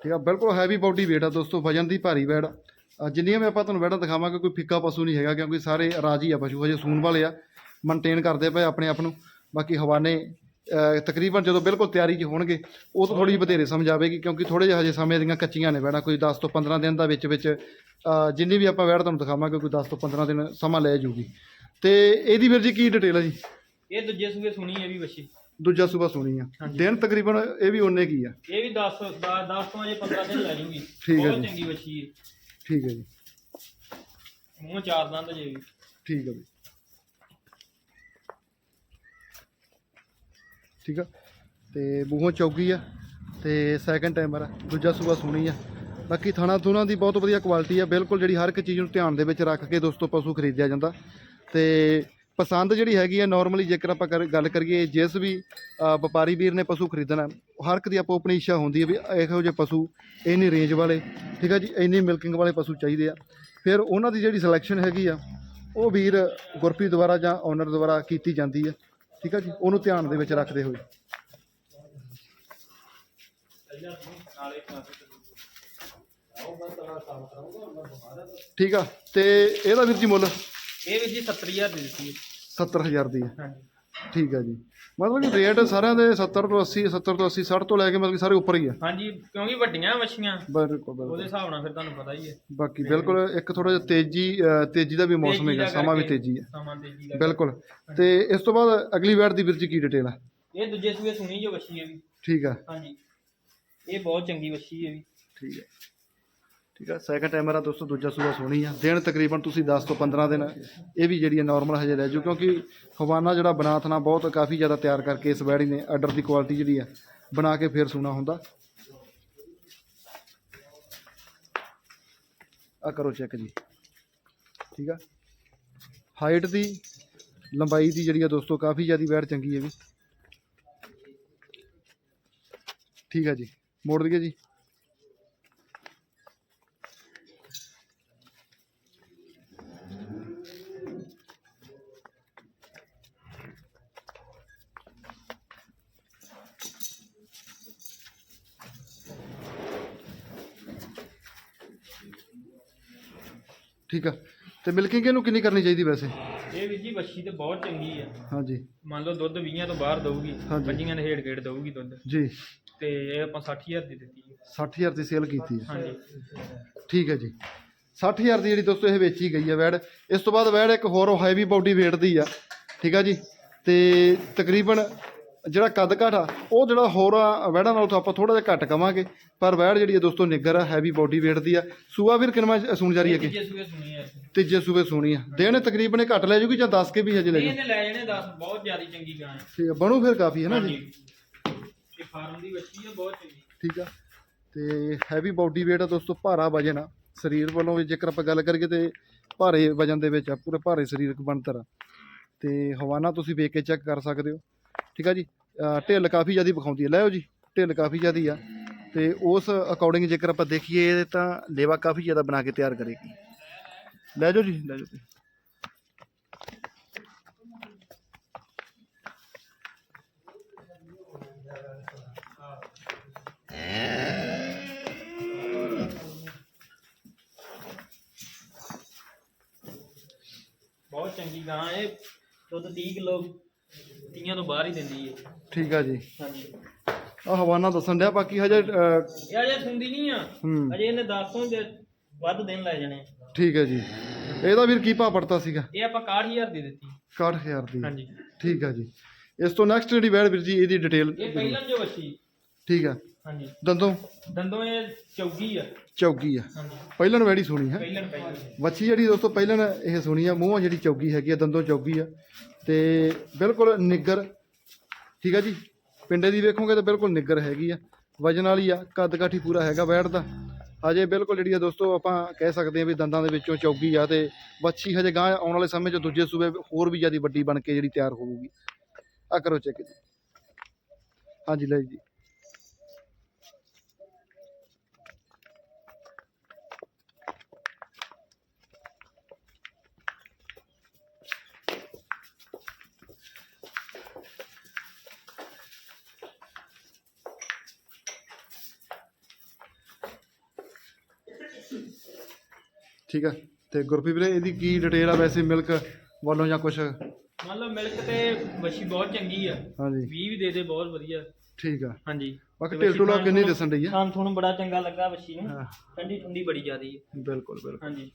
ਠੀਕ ਆ ਬਿਲਕੁਲ ਹੈਵੀ ਬਾਡੀ weight ਆ ਦੋਸਤੋ ਵਜਨ ਦੀ ਭਾਰੀ ਵੈੜ ਆ। ਜਿੰਨੀਆਂ ਵੀ ਆਪਾਂ ਤੁਹਾਨੂੰ ਵੈੜਾਂ ਦਿਖਾਵਾਂਗੇ ਕੋਈ ਫਿੱਕਾ ਪਸ਼ੂ ਨਹੀਂ ਹੈਗਾ ਕਿਉਂਕਿ ਸਾਰੇ ਰਾਜੀ ਆ ਪਸ਼ੂ ਹਜੇ ਸੂਣ ਵਾਲੇ ਆ। ਮੇਨਟੇਨ ਕਰਦੇ ਪਏ ਆਪਣੇ ਆਪ ਨੂੰ। ਬਾਕੀ ਹਵਾਨੇ ਤਕਰੀਬਨ ਜਦੋਂ ਬਿਲਕੁਲ ਤਿਆਰੀ 'ਚ ਹੋਣਗੇ ਉਹ ਤੋਂ ਥੋੜੀ ਬਥੇਰੇ ਸਮਝ ਆਵੇਗੀ ਕਿਉਂਕਿ ਥੋੜੇ ਜਿਹੇ ਹਜੇ ਸਮੇਂ ਦੀਆਂ ਕੱਚੀਆਂ ਨੇ ਵੈੜਾਂ ਕੋਈ 10 ਤੋਂ 15 ਦਿਨ ਦਾ ਵਿੱਚ ਵਿੱਚ ਜਿੰਨੀ ਵੀ ਆਪਾਂ ਵੈੜ ਤੁਹਾਨੂੰ ਦਿਖਾਵਾਂਗੇ ਕੋਈ 10 ਤੋਂ 15 ਦਿਨ ਸਮਾਂ ਲੈ ਜੂਗੀ। ਤੇ ਇਹਦੀ ਵੀਰ ਜੀ ਕੀ ਡਿਟੇਲ ਆ ਜੀ? ਇਹ ਦੂਜੇ ਸੂਏ ਸੁਣੀ ਇਹ ਵੀ ਵੱਛੀ ਦੂਜਾ ਸੂਬਾ ਸੁਣੀ ਆ। ਦਿਨ ਤਕਰੀਬਨ ਇਹ ਵੀ ਉਹਨੇ ਕੀ ਆ? ਇਹ ਵੀ 10 10 10 ਤੋਂ ਅਜੇ 15 ਦਿਨ ਲੈ ਜੂਗੀ। ਹੈ ਬਹੁਤ ਜੀ। ਚੰਗੀ ਵੱਛੀ ਹੈ। ਠੀਕ ਹੈ ਜੀ। ਮੂੰਹ ਚਾਰ ਦੰਦ ਜੇ ਵੀ। ਠੀਕ ਹੈ ਬਈ ਠੀਕ ਆ। ਤੇ ਬੂਹੋਂ ਚੌਗੀ ਆ ਤੇ ਸੈਕੰਡ ਟਾਈਮਰ ਆ, ਦੂਜਾ ਸੂਆ ਸੋਹਣੀ ਆ। ਬਾਕੀ ਥਾਣਾ ਥੂਣਾ ਦੀ ਬਹੁਤ ਵਧੀਆ ਕੁਆਲਿਟੀ ਆ। ਬਿਲਕੁਲ ਜਿਹੜੀ ਹਰ ਇੱਕ ਚੀਜ਼ ਨੂੰ ਧਿਆਨ ਦੇ ਵਿੱਚ ਰੱਖ ਕੇ ਦੋਸਤੋ ਪਸ਼ੂ ਖਰੀਦਿਆ ਜਾਂਦਾ। ਤੇ ਪਸੰਦ ਜਿਹੜੀ ਹੈਗੀ ਆ ਨਾਰਮਲੀ ਜੇਕਰ ਆਪਾਂ ਕਰ- ਗੱਲ ਕਰੀਏ, ਜਿਸ ਵੀ ਵਪਾਰੀ ਵੀਰ ਨੇ ਪਸ਼ੂ ਖਰੀਦਣਾ, ਹਰ ਇੱਕ ਦੀ ਆਪੋ ਆਪਣੀ ਇੱਛਾ ਹੁੰਦੀ ਹੈ ਵੀ ਇਹੋ ਜਿਹੇ ਪਸ਼ੂ, ਇੰਨੀ ਰੇਂਜ ਵਾਲੇ, ਠੀਕ ਆ ਜੀ, ਇੰਨੀ ਮਿਲਕਿੰਗ ਵਾਲੇ ਪਸ਼ੂ ਚਾਹੀਦੇ ਆ। ਫਿਰ ਉਹਨਾਂ ਦੀ ਜਿਹੜੀ ਸਿਲੈਕਸ਼ਨ ਹੈਗੀ ਆ, ਉਹ ਵੀਰ ਗੁਰਪ੍ਰੀਤ ਦੁਆਰਾ ਜਾਂ ਓਨਰ ਦੁਆਰਾ ਕੀਤੀ ਜਾਂਦੀ ਹੈ ਠੀਕ ਆ ਜੀ ਉਹਨੂੰ ਧਿਆਨ ਦੇ ਵਿੱਚ ਰੱਖਦੇ ਹੋਏ। ਠੀਕ ਆ ਤੇ ਇਹਦਾ ਵੀਰ ਜੀ ਮੁੱਲ? ਇਹ ਵੀ ਜੀ 70000 ਦੀ ਦਿੱਤੀ ਹੈ। 70000 ਦੀ ਹੈ। ਠੀਕ ਆ ਜੀ। ਮਤਲਬ ਕਿ ਰੇਟ ਸਾਰਿਆਂ ਦੇ 70 ਤੋਂ 80 70 ਤੋਂ 80 60 ਤੋਂ ਲੈ ਕੇ ਮਤਲਬ ਕਿ ਸਾਰੇ ਉੱਪਰ ਹੀ ਆ। ਹਾਂਜੀ ਕਿਉਂਕਿ ਵੱਡੀਆਂ ਵੱਛੀਆਂ ਬਿਲਕੁਲ ਬਿਲਕੁਲ। ਉਹਦੇ ਹਿਸਾਬ ਨਾਲ ਫਿਰ ਤੁਹਾਨੂੰ ਪਤਾ ਹੀ ਹੈ। ਬਾਕੀ ਬਿਲਕੁਲ ਇੱਕ ਥੋੜਾ ਜਿਹਾ ਤੇਜ਼ੀ ਅ, ਤੇਜ਼ੀ ਦਾ ਵੀ ਮੌਸਮ ਹੈਗਾ ਸਮਾਂ ਵੀ ਤੇਜ਼ੀ ਹੈ। ਸਮਾਂ ਤੇਜ਼ੀ ਦਾ ਬਿਲਕੁਲ। ਤੇ ਇਸ ਤੋਂ ਬਾਅਦ ਅਗਲੀ ਵਾਰ ਦੀ ਵੀਰ ਜੀ ਕੀ ਡਿਟੇਲ ਆ? ਇਹ ਦੂਜੇ ਸੂਏ ਸੁਣੀ ਜੋ ਵੱਛੀ ਹੈ ਵੀ। ਠੀਕ ਆ। ਹਾਂਜੀ। ਇਹ ਬਹੁਤ ਚੰਗੀ ਵੱਛੀ ਹੈ ਵੀ। ਠੀਕ ਹੈ ਠੀਕ ਹੈ ਸੈਕੰਡ ਟਾਈਮਰ ਆ ਦੋਸਤੋ, ਦੂਜਾ ਸੂਆ ਸੋਹਣੀ ਆ। ਦਿਨ ਤਕਰੀਬਨ ਤੁਸੀਂ 10 ਤੋਂ 15 ਦਿਨ ਇਹ ਵੀ ਜਿਹੜੀ ਨਾਰਮਲ ਹਜੇ ਰਹਿ ਜੂ, ਕਿਉਂਕਿ ਹਵਾਨਾ ਜਿਹੜਾ ਬਣਾ ਬਨਾਥਨਾ ਬਹੁਤ ਕਾਫੀ ਜ਼ਿਆਦਾ ਤਿਆਰ ਕਰਕੇ ਇਸ ਬੈੜੀ ਨੇ ਆਰਡਰ ਦੀ ਕੁਆਲਿਟੀ ਜਿਹੜੀ ਆ, ਬਣਾ ਕੇ ਫੇਰ ਸੂਣਾ ਹੁੰਦਾ। ਆ ਕਰੋ ਚੈੱਕ ਜੀ। ਠੀਕ ਆ? ਹਾਈਟ ਦੀ, ਲੰਬਾਈ ਦੀ ਜਿਹੜੀ ਆ ਦੋਸਤੋ, ਕਾਫੀ ਜ਼ਿਆਦੀ ਵੈੜ ਚੰਗੀ ਹੈ ਵੀ ਠੀਕ ਆ ਜੀ। ਮੋੜ ਦਈਏ ਜੀ। ਠੀਕ ਆ। ਤੇ ਮਿਲਕਿੰਗ ਇਹਨੂੰ ਕਿੰਨੀ ਕਰਨੀ ਚਾਹੀਦੀ ਵੈਸੇ? ਇਹ ਵੀ ਜੀ ਵੱਛੀ ਤੇ ਬਹੁਤ ਚੰਗੀ ਹੈ ਹਾਂਜੀ। ਮੰਨ ਲਓ ਦੁੱਧ 20 ਤੋਂ ਬਾਹਰ ਦਊਗੀ ਹਾਂਜੀ। ਪੰਜੀਆਂ ਦੇ ਹੇਠ ਗੇੜ ਦਊਗੀ ਦੁੱਧ। ਜੀ। ਤੇ ਇਹ ਆਪਾਂ 60000 ਦੀ ਦਿੱਤੀ ਹੈ 60000 ਦੀ ਸੇਲ ਕੀਤੀ ਹੈ ਹਾਂਜੀ। ਠੀਕ ਹੈ ਜੀ। 60000 ਦੀ ਜਿਹੜੀ ਦੋਸਤੋ ਇਹ ਵੇਚੀ ਗਈ ਹੈ ਵੈੜ ਇਸ ਤੋਂ ਬਾਅਦ ਵੈੜ ਇੱਕ ਹੋਰ ਹੈਵੀ ਬਾਡੀ weight ਦੀ ਆ। ਠੀਕ ਆ ਜੀ। ਤੇ ਤਕਰੀਬਨ ਜਿਹੜਾ ਕੱਦ ਘਾਟ ਆ ਉਹ ਜਿਹੜਾ ਹੋਰ ਆ ਵੈੜਾਂ ਨਾਲੋਂ ਤਾਂ ਆਪਾਂ ਥੋੜਾ ਜਿਹਾ ਘੱਟ ਕਵਾਂਗੇ। ਪਰ ਵੈੜ ਜਿਹੜੀ ਹੈ ਦੋਸਤੋ ਨਿੱਗਰ ਆ ਹੈਵੀ ਬਾਡੀ weight ਦੀ ਆ। ਸੂਆ ਵੀਰ ਕਿੰਨਾ ਸੁਣ ਜਾ ਰਹੀ ਹੈ ਕਿ? ਸੁਣੀ ਤੀਜੇ ਸੂਬੇ ਸੋਹਣੀ ਆ। ਦਿਨ ਤਕਰੀਬਨ ਘੱਟ ਲੈ ਜੂਗੀ ਜਾਂ 10 ਕੇ ਵੀ ਹਜੇ ਲੈ ਜੂ ਇਹਨੇ ਲੈ ਜਾਣੇ 10 ਬਹੁਤ ਜ਼ਿਆਦਾ ਚੰਗੀ ਗਾਂ ਹੈ। ਠੀਕ ਆ ਬਣੂ ਫਿਰ ਕਾਫੀ ਹੈ ਨਾ ਜੀ? ਇਹ ਫਾਰਮ ਦੀ ਵੱਛੀ ਹੈ ਬਹੁਤ ਚੰਗੀ। ਠੀਕ ਆ। ਤੇ ਹੈਵੀ ਬਾਡੀ weight ਆ ਦੋਸਤੋ ਭਾਰਾ ਵਜਨ ਆ। ਸਰੀਰ ਵੱਲੋਂ ਵੀ ਜੇਕਰ ਆਪਾਂ ਗੱਲ ਕਰੀਏ ਤੇ ਭਾਰੇ ਵਜਨ ਦੇ ਵਿੱਚ ਆ ਪੂਰੇ ਭਾਰੇ ਸਰੀਰਕ ਬਣਤਰ ਆ। ਤੇ ਹਵਾਨਾ ਤੁਸੀਂ ਵੇਖ ਕੇ ਚੈੱਕ ਕਰ ਸਕਦੇ ਹੋ। ਠੀਕ ਆ ਜੀ? ਢਿੱਲ ਕਾਫੀ ਜ਼ਿਆਦੀ ਵਿਖਾਉਂਦੀ ਹੈ। ਲੈਓ ਜੀ, ਢਿੱਲ ਕਾਫੀ ਜ਼ਿਆਦੀ ਆ। ਤੇ ਉਸ ਅਕੋਰਡਿੰਗ ਜੇਕਰ ਆਪਾਂ ਦੇਖੀਏ ਤਾਂ ਲੇਵਾ ਕਾਫੀ ਜ਼ਿਆਦਾ ਬਣਾ ਕੇ ਤਿਆਰ ਕਰੇਗੀ। ਲੈ ਜਾਓ ਜੀ, ਲੈ ਜਾਓ ਜੀ ਬਹੁਤ ਚੰਗੀ ਗਾਂ ਹੈ। ਦੁੱਧ 30 ਕਿਲੋ ਤੀਆਂ ਤੋਂ ਬਾਹਰ ਹੀ ਦਿੰਦੀ ਹੈ ਠੀਕ ਆ ਜੀ। ਹਾਂਜੀ। ਆ ਹਵਾਨਾ ਦੱਸਣ ਡਿਆ ਬਾਕੀ ਹਜੇ ਅਹ, ਇਹ ਅਜੇ ਸੁਣਦੀ ਨਹੀਂ ਆ। ਹੂੰ। ਅਜੇ ਇਹਨੇ 10 ਤੋਂ ਜੇ ਵੱਧ ਦਿਨ ਲੈ ਜਾਣੇ ਠੀਕ ਹੈ ਜੀ। ਇਹਦਾ ਵੀਰ ਕੀ ਭਾਅ ਪੜਤਾ ਸੀਗਾ? ਇਹ ਆਪਾਂ 61000 ਦੀ ਦਿੱਤੀ। 61000 ਦੀ। ਹਾਂਜੀ। ਠੀਕ ਆ ਜੀ। ਇਸ ਤੋਂ ਨੈਕਸਟ ਜਿਹੜੀ ਵੈੜ ਵੀਰ ਜੀ ਇਹਦੀ ਡਿਟੇਲ ਇਹ ਪਹਿਲਾਂ ਜੋ ਵੱਛੀ। ਠੀਕ ਆ। ਹਾਂਜੀ। ਦੰਦੋਂ? ਦੰਦੋਂ ਇਹ ਚੌਗੀ ਆ। ਚੌਗੀ ਆ। ਹਾਂਜੀ। ਪਹਿਲਣ ਵੈੜੀ ਸੁਣੀ ਹੈ। ਪਹਿਲਾਂ ਪਹਿਲਾਂ ਵੱਛੀ ਜਿਹੜੀ ਦੋਸਤੋ ਪਹਿਲਣ ਇਹ ਸੁਣੀ ਆ। ਮੂੰਹੋਂ ਜਿਹੜੀ ਚੌਗੀ ਹੈਗੀ ਆ ਦੰਦੋਂ ਚੌਗੀ ਆ। ਤੇ ਬਿਲਕੁਲ ਨਿੱਗਰ, ਠੀਕ ਆ ਜੀ? ਪਿੰਡੇ ਦੀ ਵੇਖੋਗੇ ਤਾਂ ਬਿਲਕੁਲ ਨਿੱਗਰ ਹੈਗੀ ਆ। ਵਜਨ ਵਾਲੀ ਆ, ਕੱਦ ਕਾਠੀ ਪੂਰਾ ਹੈਗਾ ਵੈੜ ਦਾ। ਹਜੇ ਬਿਲਕੁਲ ਜਿਹੜੀ ਆ ਦੋਸਤੋ ਆਪਾਂ ਕਹਿ ਸਕਦੇ ਆ ਵੀ ਦੰਦਾਂ ਦੇ ਵਿੱਚੋਂ ਚੌਗੀ ਆ ਤੇ ਵੱਛੀ ਹਜੇ ਗਾਂ ਆਉਣ ਵਾਲੇ ਸਮੇਂ 'ਚ ਦੂਜੇ ਸੂਬੇ ਹੋਰ ਵੀ ਜ਼ਿਆਦਾ ਵੱਡੀ ਬਣ ਕੇ ਜਿਹੜੀ ਤਿਆਰ ਹੋਊਗੀ। ਆ ਕਰੋ ਚੈੱਕ ਜੀ। ਹਾਂਜੀ, ਲੈ ਜੀ। ਠੀਕ ਆ? ਤੇ ਗੁਰਪ੍ਰੀਤ ਵੀਰੇ ਇਹਦੀ ਕੀ ਡਿਟੇਲ ਆ ਵੈਸੇ ਮਿਲਕ ਵੱਲੋਂ ਜਾਂ ਕੁਛ? ਮੰਨ ਲਓ ਮਿਲਕ ਤੇ ਵੱਛੀ ਬਹੁਤ ਚੰਗੀ ਆ। ਹਾਂਜੀ। 20 ਵੀ ਦੇ ਦੇ ਬਹੁਤ ਵਧੀਆ। ਠੀਕ ਆ। ਹਾਂਜੀ। ਬਾਕੀ ਢਿੱਲ ਢੁਲਾ ਕਿੰਨੀ ਦੱਸਣ ਡਈ ਆ? ਖਾਣ ਤੁਹਾਨੂੰ ਬੜਾ ਚੰਗਾ ਲੱਗਾ ਵੱਛੀ ਨੂੰ। ਹਾਂ। ਠੰਡੀ ਠੰਡੀ ਬੜੀ ਜ਼ਿਆਦੀ ਹੈ ਬਿਲਕੁਲ ਬਿਲਕੁਲ। ਹਾਂਜੀ।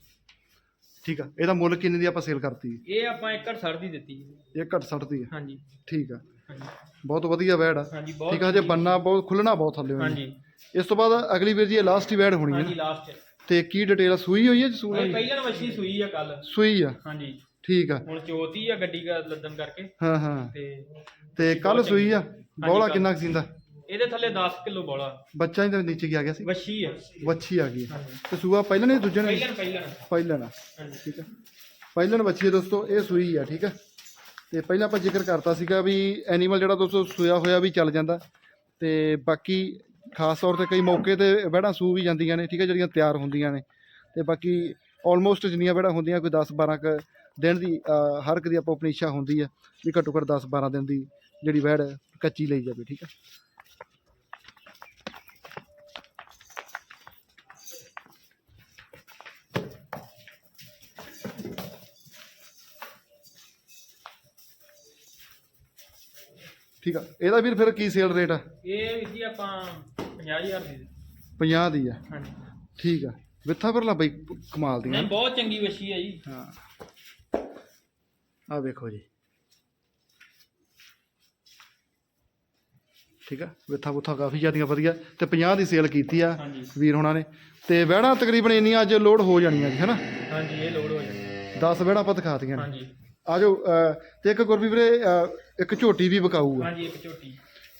ਠੀਕ ਆ। ਇਹਦਾ ਮੁੱਲ ਕਿੰਨੇ ਦੀ ਆਪਾਂ ਸੇਲ ਕਰਤੀ? ਇਹ ਆਪਾਂ ਸੜ ਦੀ ਦਿੱਤੀ ਹੈ। ਇਹ ਘੱਟ 60 ਦੀ ਆ। ਹਾਂਜੀ। ਠੀਕ ਆ। ਹਾਂਜੀ। ਬਹੁਤ ਵਧੀਆ ਵੈੜ ਆ। ਹਾਂਜੀ ਬਹੁਤ ਠੀਕ ਆ ਜੇ ਬੰਨਾ ਬਹੁਤ ਖੁੱਲਣਾ ਬਹੁਤ ਥੱਲੇ ਹੋਣੀ ਹਾਂਜੀ। ਇਸ ਤੋਂ ਬਾਅਦ ਅਗਲੀ ਵੀਰ ਜੀ ਇਹ ਲਾਸਟ ਹੀ ਵੈੜ ਹੋਣੀ ਹਾਂਜੀ ਹੈ। ਲਾਸਟ ਤੇ ਕੀ ਡਿਟੇਲ ਆ? ਸੂਈ ਹੋਈ ਹੈ ਜੀ ਸੂਈ? ਇਹ ਪਹਿਲਾਂ ਵੱਛੀ ਸੂਈ ਆ ਕੱਲ। ਸੂਈ ਆ? ਹਾਂਜੀ। ਠੀਕ ਆ। ਹੁਣ ਚੋਤੀ ਆ ਗੱਡੀ ਦਾ ਲੱਦਣ ਕਰਕੇ। ਹਾਂ ਹਾਂ। ਤੇ ਤੇ ਕੱਲ ਸੂਈ ਆ? ਬੋਲਾ ਕੱਲ੍ਹ। ਕਿੰਨਾ ਕੁ ਸੀਂਦਾ? ਇਹਦੇ ਥੱਲੇ 10 ਕਿਲੋ ਬੋਲਾ। ਬੱਚਾ ਹੀ ਤਾਂ ਨੀਚੇ ਗਿਆ ਗਿਆ ਸੀ? ਵੱਛੀ ਆ। ਵੱਛੀ ਆ ਗਈ। ਆ। ਹਾਂਜੀ। ਤੇ ਸੂਆ ਪਹਿਲਾਂ ਨਹੀਂ ਦੂਜੇ ਨੇ ਪਹਿਲਾਂ ਪਹਿਲਾਂ। ਪਹਿਲਾਂ ਨਾ। ਹਾਂਜੀ। ਠੀਕ ਹੈ ਪਹਿਲਣ ਬੱਚੀ ਹੈ ਦੋਸਤੋ ਇਹ ਸੂਈ ਆ ਠੀਕ ਹੈ ਤੇ ਪਹਿਲਾਂ ਆਪਾਂ ਜ਼ਿਕਰ ਕਰਤਾ ਸੀਗਾ ਵੀ ਐਨੀਮਲ ਜਿਹੜਾ ਦੋਸਤੋ ਸੂਇਆ ਹੋਇਆ ਵੀ ਚੱਲ ਜਾਂਦਾ। ਤੇ ਬਾਕੀ ਖਾਸ ਤੌਰ ਤੇ ਕਈ ਮੌਕੇ ਤੇ ਵਹਿੜਾਂ ਸੂ ਵੀ ਜਾਂਦੀਆਂ ਨੇ, ਠੀਕ ਹੈ, ਜਿਹੜੀਆਂ ਤਿਆਰ ਹੁੰਦੀਆਂ ਨੇ। ਤੇ ਬਾਕੀ ਆਲਮੋਸਟ ਜਿੰਨੀਆਂ ਵਹਿੜਾਂ ਹੁੰਦੀਆਂ, ਕੋਈ 10 12 ਕ ਦਿਨ ਦੀ ਹਰ ਇੱਕ ਦੀ ਆਪੋ ਆਪਣੀ ਇੱਛਾ ਹੁੰਦੀ ਹੈ ਵੀ ਘੱਟੋ ਘੱਟ 10 12 ਦਿਨ ਦੀ ਜਿਹੜੀ ਵਹਿੜ ਕੱਚੀ ਲਈ ਜਾਵੇ, ਠੀਕ ਹੈ। ਠੀਕ ਆ, ਇਹਦਾ ਵੀਰ ਫਿਰ ਕੀ ਸੇਲ ਰੇਟ ਆ? ਇਹ ਵੀ ਜੀ ਆਪਾਂ 50000 ਦੀ 50 ਦੀ ਆ? ਹਾਂਜੀ। ਠੀਕ ਆ। ਵਿੱਥਾ ਫਿਰ ਲਾ ਬਈ ਕਮਾਲ ਦੀਆਂ। ਨਹੀਂ ਬਹੁਤ ਚੰਗੀ ਵੱਛੀ ਆ ਜੀ। ਹਾਂ। ਆ ਵੇਖੋ ਜੀ। ਠੀਕ ਆ? ਵਿੱਥਾ ਬੁੱਥਾ ਕਾਫੀ ਜ਼ਿਆਦੀਆਂ ਵਧੀਆ। ਤੇ 50 ਦੀ ਸੇਲ ਕੀਤੀ ਆ ਹਾਂਜੀ। ਵੀਰ ਹੋਣਾ ਨੇ। ਤੇ ਵਹਿੜਾਂ ਤਕਰੀਬਨ ਇੰਨੀਆਂ ਅੱਜ ਲੋਡ ਹੋ ਜਾਣੀਆਂ ਜੀ ਹੈਨਾ? ਹਾਂਜੀ ਇਹ ਲੋਡ ਹੋ ਜਾਣੀ 10 ਵਹਿੜਾਂ ਆਪਾਂ ਦਿਖਾਤੀਆਂ ਨੇ। ਹਾਂਜੀ। ਆਜੋ ਤੇ ਇੱਕ ਗੁਰਬੀ ਵੀਰੇ ਇੱਕ ਝੋਟੀ ਵੀ ਵਿਕਾਊ ਆ। ਹਾਂਜੀ ਇੱਕ ਝੋਟੀ।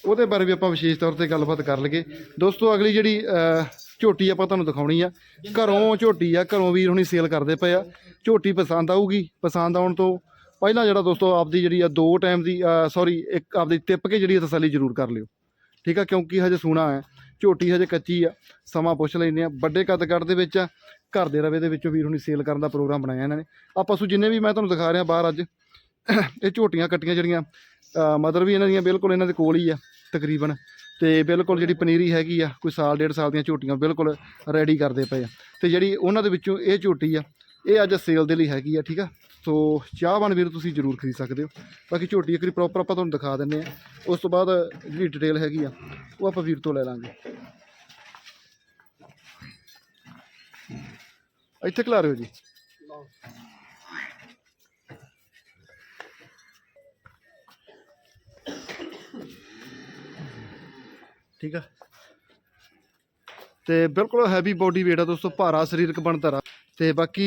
ਉਹਦੇ ਬਾਰੇ ਵੀ ਆਪਾਂ ਵਿਸ਼ੇਸ਼ ਤੌਰ ਤੇ ਗੱਲਬਾਤ ਕਰ ਲਈਏ। ਦੋਸਤੋ, ਅਗਲੀ ਜਿਹੜੀ ਝੋਟੀ ਆਪਾਂ ਤੁਹਾਨੂੰ ਦਿਖਾਉਣੀ ਆ। ਘਰੋਂ ਝੋਟੀ ਆ, ਘਰੋਂ ਵੀਰ ਹੁਣੀ ਸੇਲ ਕਰਦੇ ਪਏ ਆ। ਝੋਟੀ ਪਸੰਦ ਆਊਗੀ, ਪਸੰਦ ਆਉਣ ਤੋਂ ਪਹਿਲਾਂ ਜਿਹੜਾ ਦੋਸਤੋ, ਆਪਦੀ ਜਿਹੜੀ ਆ ਦੋ ਟਾਈਮ ਦੀ ਸੌਰੀ ਇੱਕ ਆਪਦੀ ਟਿੱਪ ਕੇ ਜਿਹੜੀ ਆ ਤਸੱਲੀ ਜ਼ਰੂਰ ਕਰ ਲਿਓ। ਠੀਕ ਆ, ਕਿਉਂਕਿ ਹਜੇ ਸੂਣਾ ਹੈ, ਝੋਟੀ ਹਜੇ ਕੱਚੀ ਆ, ਸਮਾਂ ਪੁੱਛ ਲੈਂਦੇ ਆ। ਵੱਡੇ ਕੱਦ ਕੱਦ ਦੇ ਵਿੱਚ ਆ, ਘਰ ਦੇ ਰਵੇ ਦੇ ਵਿੱਚੋਂ ਵੀਰ ਹੁਣੀ ਸੇਲ ਕਰਨ ਦਾ ਪ੍ਰੋਗਰਾਮ ਬਣਾਇਆ ਇਹਨਾਂ ਨੇ। ਆਪਾਂ ਪਸ਼ੂ ਜਿੰਨੇ ਵੀ ਮੈਂ ਤੁਹਾਨੂੰ ਦਿਖਾ ਰਿਹਾ ਬਾਹਰ ਅੱਜ ਇਹ ਝੋਟੀਆਂ ਕੱਟੀਆਂ ਜਿਹੜੀਆਂ ਮਦਰ ਵੀ ਇਹਨਾਂ ਦੀਆਂ ਬਿਲਕੁਲ ਇਹਨਾਂ ਦੇ ਕੋਲ ਹੀ ਆ, ਤਕਰੀਬਨ। ਤੇ ਬਿਲਕੁਲ ਜਿਹੜੀ ਪਨੀਰੀ ਹੈਗੀ ਆ, ਕੋਈ ਸਾਲ, ਡੇਢ ਸਾਲ ਦੀਆਂ ਝੋਟੀਆਂ ਬਿਲਕੁਲ ਰੈਡੀ ਕਰਦੇ ਪਏ ਆ। ਤੇ ਜਿਹੜੀ ਉਹਨਾਂ ਦੇ ਵਿੱਚੋਂ ਇਹ ਝੋਟੀ ਆ, ਇਹ ਅੱਜ ਸੇਲ ਦੇ ਲਈ ਹੈਗੀ ਆ, ਠੀਕ ਆ? ਸੋ ਚਾਹਵਾਨ ਵੀਰ ਤੁਸੀਂ ਜ਼ਰੂਰ ਖਰੀਦ ਸਕਦੇ ਹੋ। ਬਾਕੀ ਝੋਟੀ ਇੱਕ ਵਾਰੀ ਪ੍ਰੋਪਰ ਆਪਾਂ ਤੁਹਾਨੂੰ ਦਿਖਾ ਦਿੰਨੇ ਆ ਉਸ ਤੋਂ ਬਾਅਦ ਜਿਹੜੀ ਡਿਟੇਲ ਹੈਗੀ ਆ, ਉਹ ਆਪਾਂ ਵੀਰ ਤੋਂ ਲੈ ਲਾਂਗੇ। ਇੱਥੇ ਖਿਲਾ ਹੋ ਜੀ। ਠੀਕ ਆ। ਤੇ ਬਿਲਕੁਲ ਹੈਵੀ ਬੋਡੀ weight ਆ ਦੋਸਤੋ, ਭਾਰਾ ਸਰੀਰਕ ਬਣਤਰ ਆ। ਤੇ ਬਾਕੀ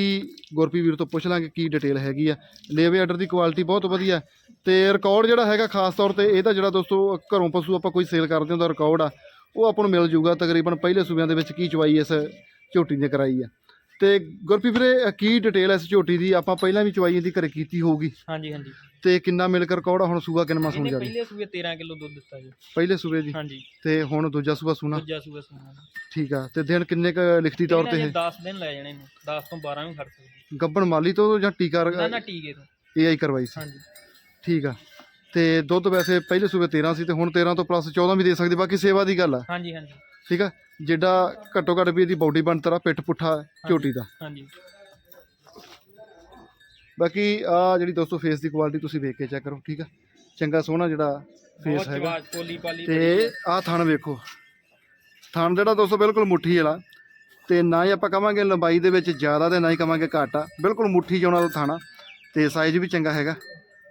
ਗੁਰਪੀ ਵੀਰ ਤੋਂ ਪੁੱਛ ਲਾਂਗੇ ਕੀ ਡਿਟੇਲ ਹੈਗੀ ਆ। ਲੇਵੇ ਆਰਡਰ ਦੀ ਕੁਆਲਿਟੀ ਬਹੁਤ ਵਧੀਆ ਤੇ ਰਿਕਾਰਡ ਜਿਹੜਾ ਹੈਗਾ ਖਾਸ ਤੌਰ ਤੇ ਇਹਦਾ ਜਿਹੜਾ ਦੋਸਤੋ ਘਰੋਂ ਪਸ਼ੂ ਆਪਾਂ ਕੋਈ ਸੇਲ ਕਰਦੇ ਹਾਂ ਦਾ ਰਿਕਾਰਡ ਆ। ਉਹ ਆਪਾਂ ਨੂੰ ਮਿਲ ਜੂਗਾ ਤਕਰੀਬਨ ਪਹਿਲੇ ਸੂਬਿਆਂ ਦੇ ਵਿੱਚ ਕੀ ਚਵਾਈ ਇਸ ਝੋਟੀ ਨੇ ਕਰਾਈ ਆ। ਤੇ ਗੁਰਪੀ ਵੀਰੇ ਕੀ ਡਿਟੇਲ ਇਸ ਝੋਟੀ ਦੀ? ਆਪਾਂ ਪਹਿਲਾਂ ਵੀ ਚਵਾਈ ਇਹਦੀ ਘਰੇ ਕੀਤੀ ਹੋਊਗੀ। ਹਾਂਜੀ ਹਾਂਜੀ। ਤੇ ਕਿੰਨਾ ਮਿਲਕ ਰਿਕਾਰਡ ਆ ਹੁਣ ਸੂਆ ਕਿੰਨਾ ਸੁਣ ਇਹਨੇ ਜਾ? ਪਹਿਲੇ ਸੂਏ 13 ਕਿਲੋ ਦੁੱਧ ਦਿੱਤਾ ਜੀ। ਪਹਿਲੇ ਸੂਬੇ ਦੀ ਹਾਂਜੀ। ਤੇ ਹੁਣ ਦੂਜਾ ਸੂਆ ਸੁਣਾ? ਦੂਜਾ ਸੂਆ ਸੁਣਾ ਠੀਕ ਆ। ਤੇ ਦਿਨ ਕਿੰਨੇ ਕ ਲਿਖਤੀ ਤੌਰ ਤੇ ਇਹ? 10 ਦਿਨ ਲੈ ਜਾਣੇ ਨੇ। 10 ਤੋਂ 12 ਵੀ ਖੜ ਸਕਦੇ ਗੱਬਣ ਮਾਲੀ ਤੋਂ ਜਾਂ ਟੀਕਾ ਨਾ ਨਾ ਟੀਕੇ ਤੋਂ। ਏਆਈ ਕਰਵਾਈ ਸੀ? ਹਾਂਜੀ। ਠੀਕ ਆ। ਤੇ ਦੁੱਧ ਵੈਸੇ ਪਹਿਲੇ ਸੂਬੇ 13 ਸੀ ਤੇ ਹੁਣ 13 ਤੋਂ ਪਲੱਸ 14 ਵੀ ਦੇ ਸਕਦੀ। ਬਾਕੀ ਸੇਵਾ ਦੀ ਗੱਲ ਆ। ਹਾਂਜੀ ਹਾਂਜੀ। ਠੀਕ ਆ? ਜਿੱਡਾ ਘੱਟੋ ਘੱਟ ਵੀ ਇਹਦੀ ਬਾਡੀ ਬਣਤਰ ਆ ਪਿੱਠ ਪੁੱਠਾ ਝੋਟੀ ਦਾ। ਹਾਂਜੀ। ਬਾਕੀ ਆ ਜਿਹੜੀ ਦੋਸਤੋ ਫੇਸ ਦੀ ਕੁਆਲਿਟੀ ਤੁਸੀਂ ਵੇਖ ਕੇ ਚੈੱਕ ਕਰੋ ਠੀਕ ਆ? ਚੰਗਾ ਸੋਹਣਾ ਜਿਹੜਾ ਫੇਸ ਹੈਗਾ। ਤੇ ਆਹ ਥਣ ਵੇਖੋ। ਥਣ ਜਿਹੜਾ ਦੋਸਤੋ ਬਿਲਕੁਲ ਮੁੱਠੀ ਵਾਲਾ। ਤੇ ਨਾ ਹੀ ਆਪਾਂ ਕਵਾਂਗੇ ਲੰਬਾਈ ਦੇ ਵਿੱਚ ਜ਼ਿਆਦਾ ਤੇ ਨਾ ਹੀ ਕਵਾਂਗੇ ਘੱਟ ਆ। ਬਿਲਕੁਲ ਮੁੱਠੀ ਚੋਣਾ ਦਾ ਥਾਣਾ ਤੇ ਸਾਈਜ਼ ਵੀ ਚੰਗਾ ਹੈਗਾ।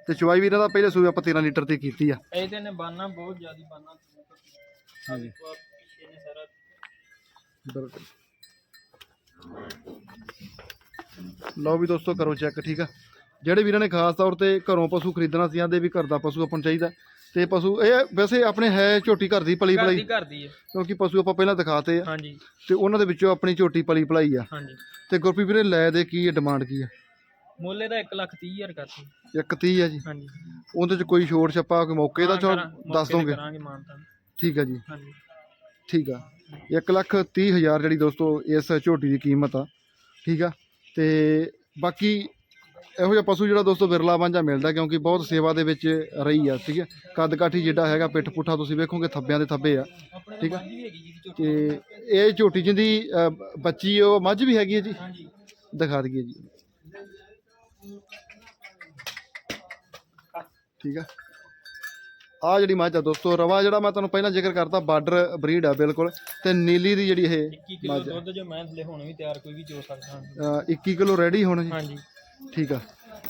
ਤੇ ਚਵਾਈ ਵੀਰਾਂ ਦਾ ਪਹਿਲੇ ਸੂਏ ਆਪਾਂ 13 ਲੀਟਰ ਤੇ ਕੀਤੀ ਆ। ਇਹਦੇ ਨੇ ਬਾਨਾ ਬਹੁਤ ਜ਼ਿਆਦਾ ਬਾਨਾ। ਹਾਂਜੀ। ਬਿਲਕੁਲ। ਲਓ ਵੀ ਦੋਸਤੋ ਕਰੋ ਚੈੱਕ ਠੀਕ ਆ? ਜਿਹੜੇ ਵੀਰਾਂ ਨੇ ਖਾਸ ਤੌਰ ਤੇ ਘਰੋਂ ਪਸ਼ੂ ਖਰੀਦਣਾ ਸੀ ਆਂਦੇ ਵੀ ਘਰ ਦਾ ਪਸ਼ੂ ਆਪਾਂ ਨੂੰ ਚਾਹੀਦਾ। ਤੇ ਪਸ਼ੂ ਇਹ ਵੈਸੇ ਆਪਣੇ ਹੈ ਝੋਟੀ ਘਰ ਦੀ ਪਲੀ ਘਰ ਦੀ ਹੈ ਕਿਉਂਕਿ ਪਸ਼ੂ ਆਪਾਂ ਪਹਿਲਾਂ ਦਿਖਾਤੇ ਆ। ਹਾਂਜੀ। ਤੇ ਉਹਨਾਂ ਦੇ ਵਿੱਚੋਂ ਆਪਣੀ ਝੋਟੀ ਪਲੀ ਭਲਾਈ ਆ। ਹਾਂਜੀ। ਤੇ ਗੁਰਪ੍ਰੀਤ ਵੀਰੇ ਲੈ ਦੇ ਕੀ ਡਿਮਾਂਡ ਕੀ ਆ? ਮੁੱਲੇ ਦਾ 1 ਲੱਖ 30 ਹਜ਼ਾਰ ਕਰਤੀ ਇੱਕ 30 ਆ ਜੀ। ਹਾਂਜੀ। ਉਹਦੇ ਚ ਕੋਈ ਛੋਟ ਛੱਪਾ ਕੋਈ ਮੌਕੇ ਦਾ ਚੋ ਦੱਸ ਦੋਗੇ? ਠੀਕ ਆ ਜੀ। ਹਾਂਜੀ। ਠੀਕ ਆ। 1 ਲੱਖ 30 ਹਜ਼ਾਰ ਜਿਹੜੀ ਦੋਸਤੋ ਇਸ ਝੋਟੀ ਦੀ ਕੀਮਤ ਆ, ਠੀਕ ਆ? ਤੇ ਬਾਕੀ ਇਹੋ ਜਿਹਾ ਪਸ਼ੂ ਜਿਹੜਾ ਦੋਸਤੋ ਵਿਰਲਾ ਵਾਂਝਾ ਮਿਲਦਾ ਕਿਉਂਕਿ ਬਹੁਤ ਸੇਵਾ ਦੇ ਵਿੱਚ ਰਹੀ ਆ, ਠੀਕ ਹੈ ਕੱਦ ਕਾਠੀ ਜਿਹੜਾ ਹੈਗਾ, ਪਿੱਠ ਪੁੱਠਾ ਤੁਸੀਂ ਵੇਖੋਗੇ ਥੱਬਿਆਂ ਦੇ ਥੱਬੇ ਆ, ਠੀਕ ਆ। ਮੱਝ ਤੇ ਇਹ ਝੋਟੀ ਜਿੰਦੀ ਬੱਚੀ ਉਹ ਮੱਝ ਵੀ ਹੈਗੀ ਹੈ ਜੀ? ਦਿਖਾ ਦਈਏ ਜੀ। ਠੀਕ ਆ? ਆ ਜਿਹੜੀ ਮੱਝ ਆ ਦੋਸਤੋ, ਰਵਾ ਜਿਹੜਾ ਮੈਂ ਤੁਹਾਨੂੰ ਪਹਿਲਾਂ ਜ਼ਿਕਰ ਕਰਤਾ, ਬਾਰਡਰ ਬਰੀਡ ਆ ਬਿਲਕੁਲ। ਤੇ ਨੀਲੀ ਦੀ ਜਿਹੜੀ ਇਹ 21 ਕਿਲੋ ਦੁੱਧ ਜੋ ਮੈਂ ਥਲੇ ਹੁਣ ਵੀ ਤਿਆਰ ਕੋਈ ਵੀ ਜੋ ਸਕਦਾ। ਅ, 21 ਕਿਲੋ ਰੈਡੀ ਹੁਣ ਜੀ? ਹਾਂਜੀ। ਠੀਕ ਆ।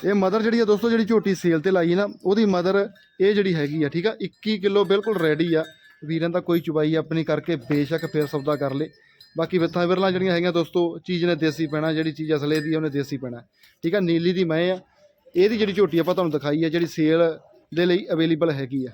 ਇਹ ਮਦਰ ਜਿਹੜੀ ਆ ਦੋਸਤੋ ਜਿਹੜੀ ਝੋਟੀ ਸੇਲ ਤੇ ਲਾਈ ਨਾ ਉਹਦੀ ਮਦਰ ਇਹ ਜਿਹੜੀ ਹੈਗੀ ਆ ਠੀਕ ਆ? 21 ਕਿਲੋ ਬਿਲਕੁਲ ਰੈਡੀ ਆ। ਵੀਰਾਂ ਦਾ ਕੋਈ ਚੁਬਾਈ ਆਪਣੀ ਕਰਕੇ ਬੇਸ਼ੱਕ ਫੇਰ ਸੌਦਾ ਕਰ ਲੇ। ਬਾਕੀ ਵਿਥਾਂ ਵਿਰਲਾਂ ਜਿਹੜੀਆਂ ਹੈਗੀਆਂ ਦੋਸਤੋ ਚੀਜ਼ ਨੇ ਦੇਸੀ ਪੈਣਾ ਜਿਹੜੀ ਚੀਜ਼ ਅਸਲੇ ਦੀ ਆ ਉਹਨੇ ਦੇਸੀ ਪੈਣਾ। ਠੀਕ ਆ ਨੀਲੀ ਦੀ ਮੈਂ ਆ। ਇਹਦੀ ਜਿਹੜੀ ਝੋਟੀ ਆਪਾਂ ਤੁਹਾਨੂੰ ਦਿਖਾਈ ਆ ਜਿਹੜੀ ਸੇਲ ਦੇ ਲਈ ਅਵੇਲੇਬਲ ਹੈਗੀ ਆ।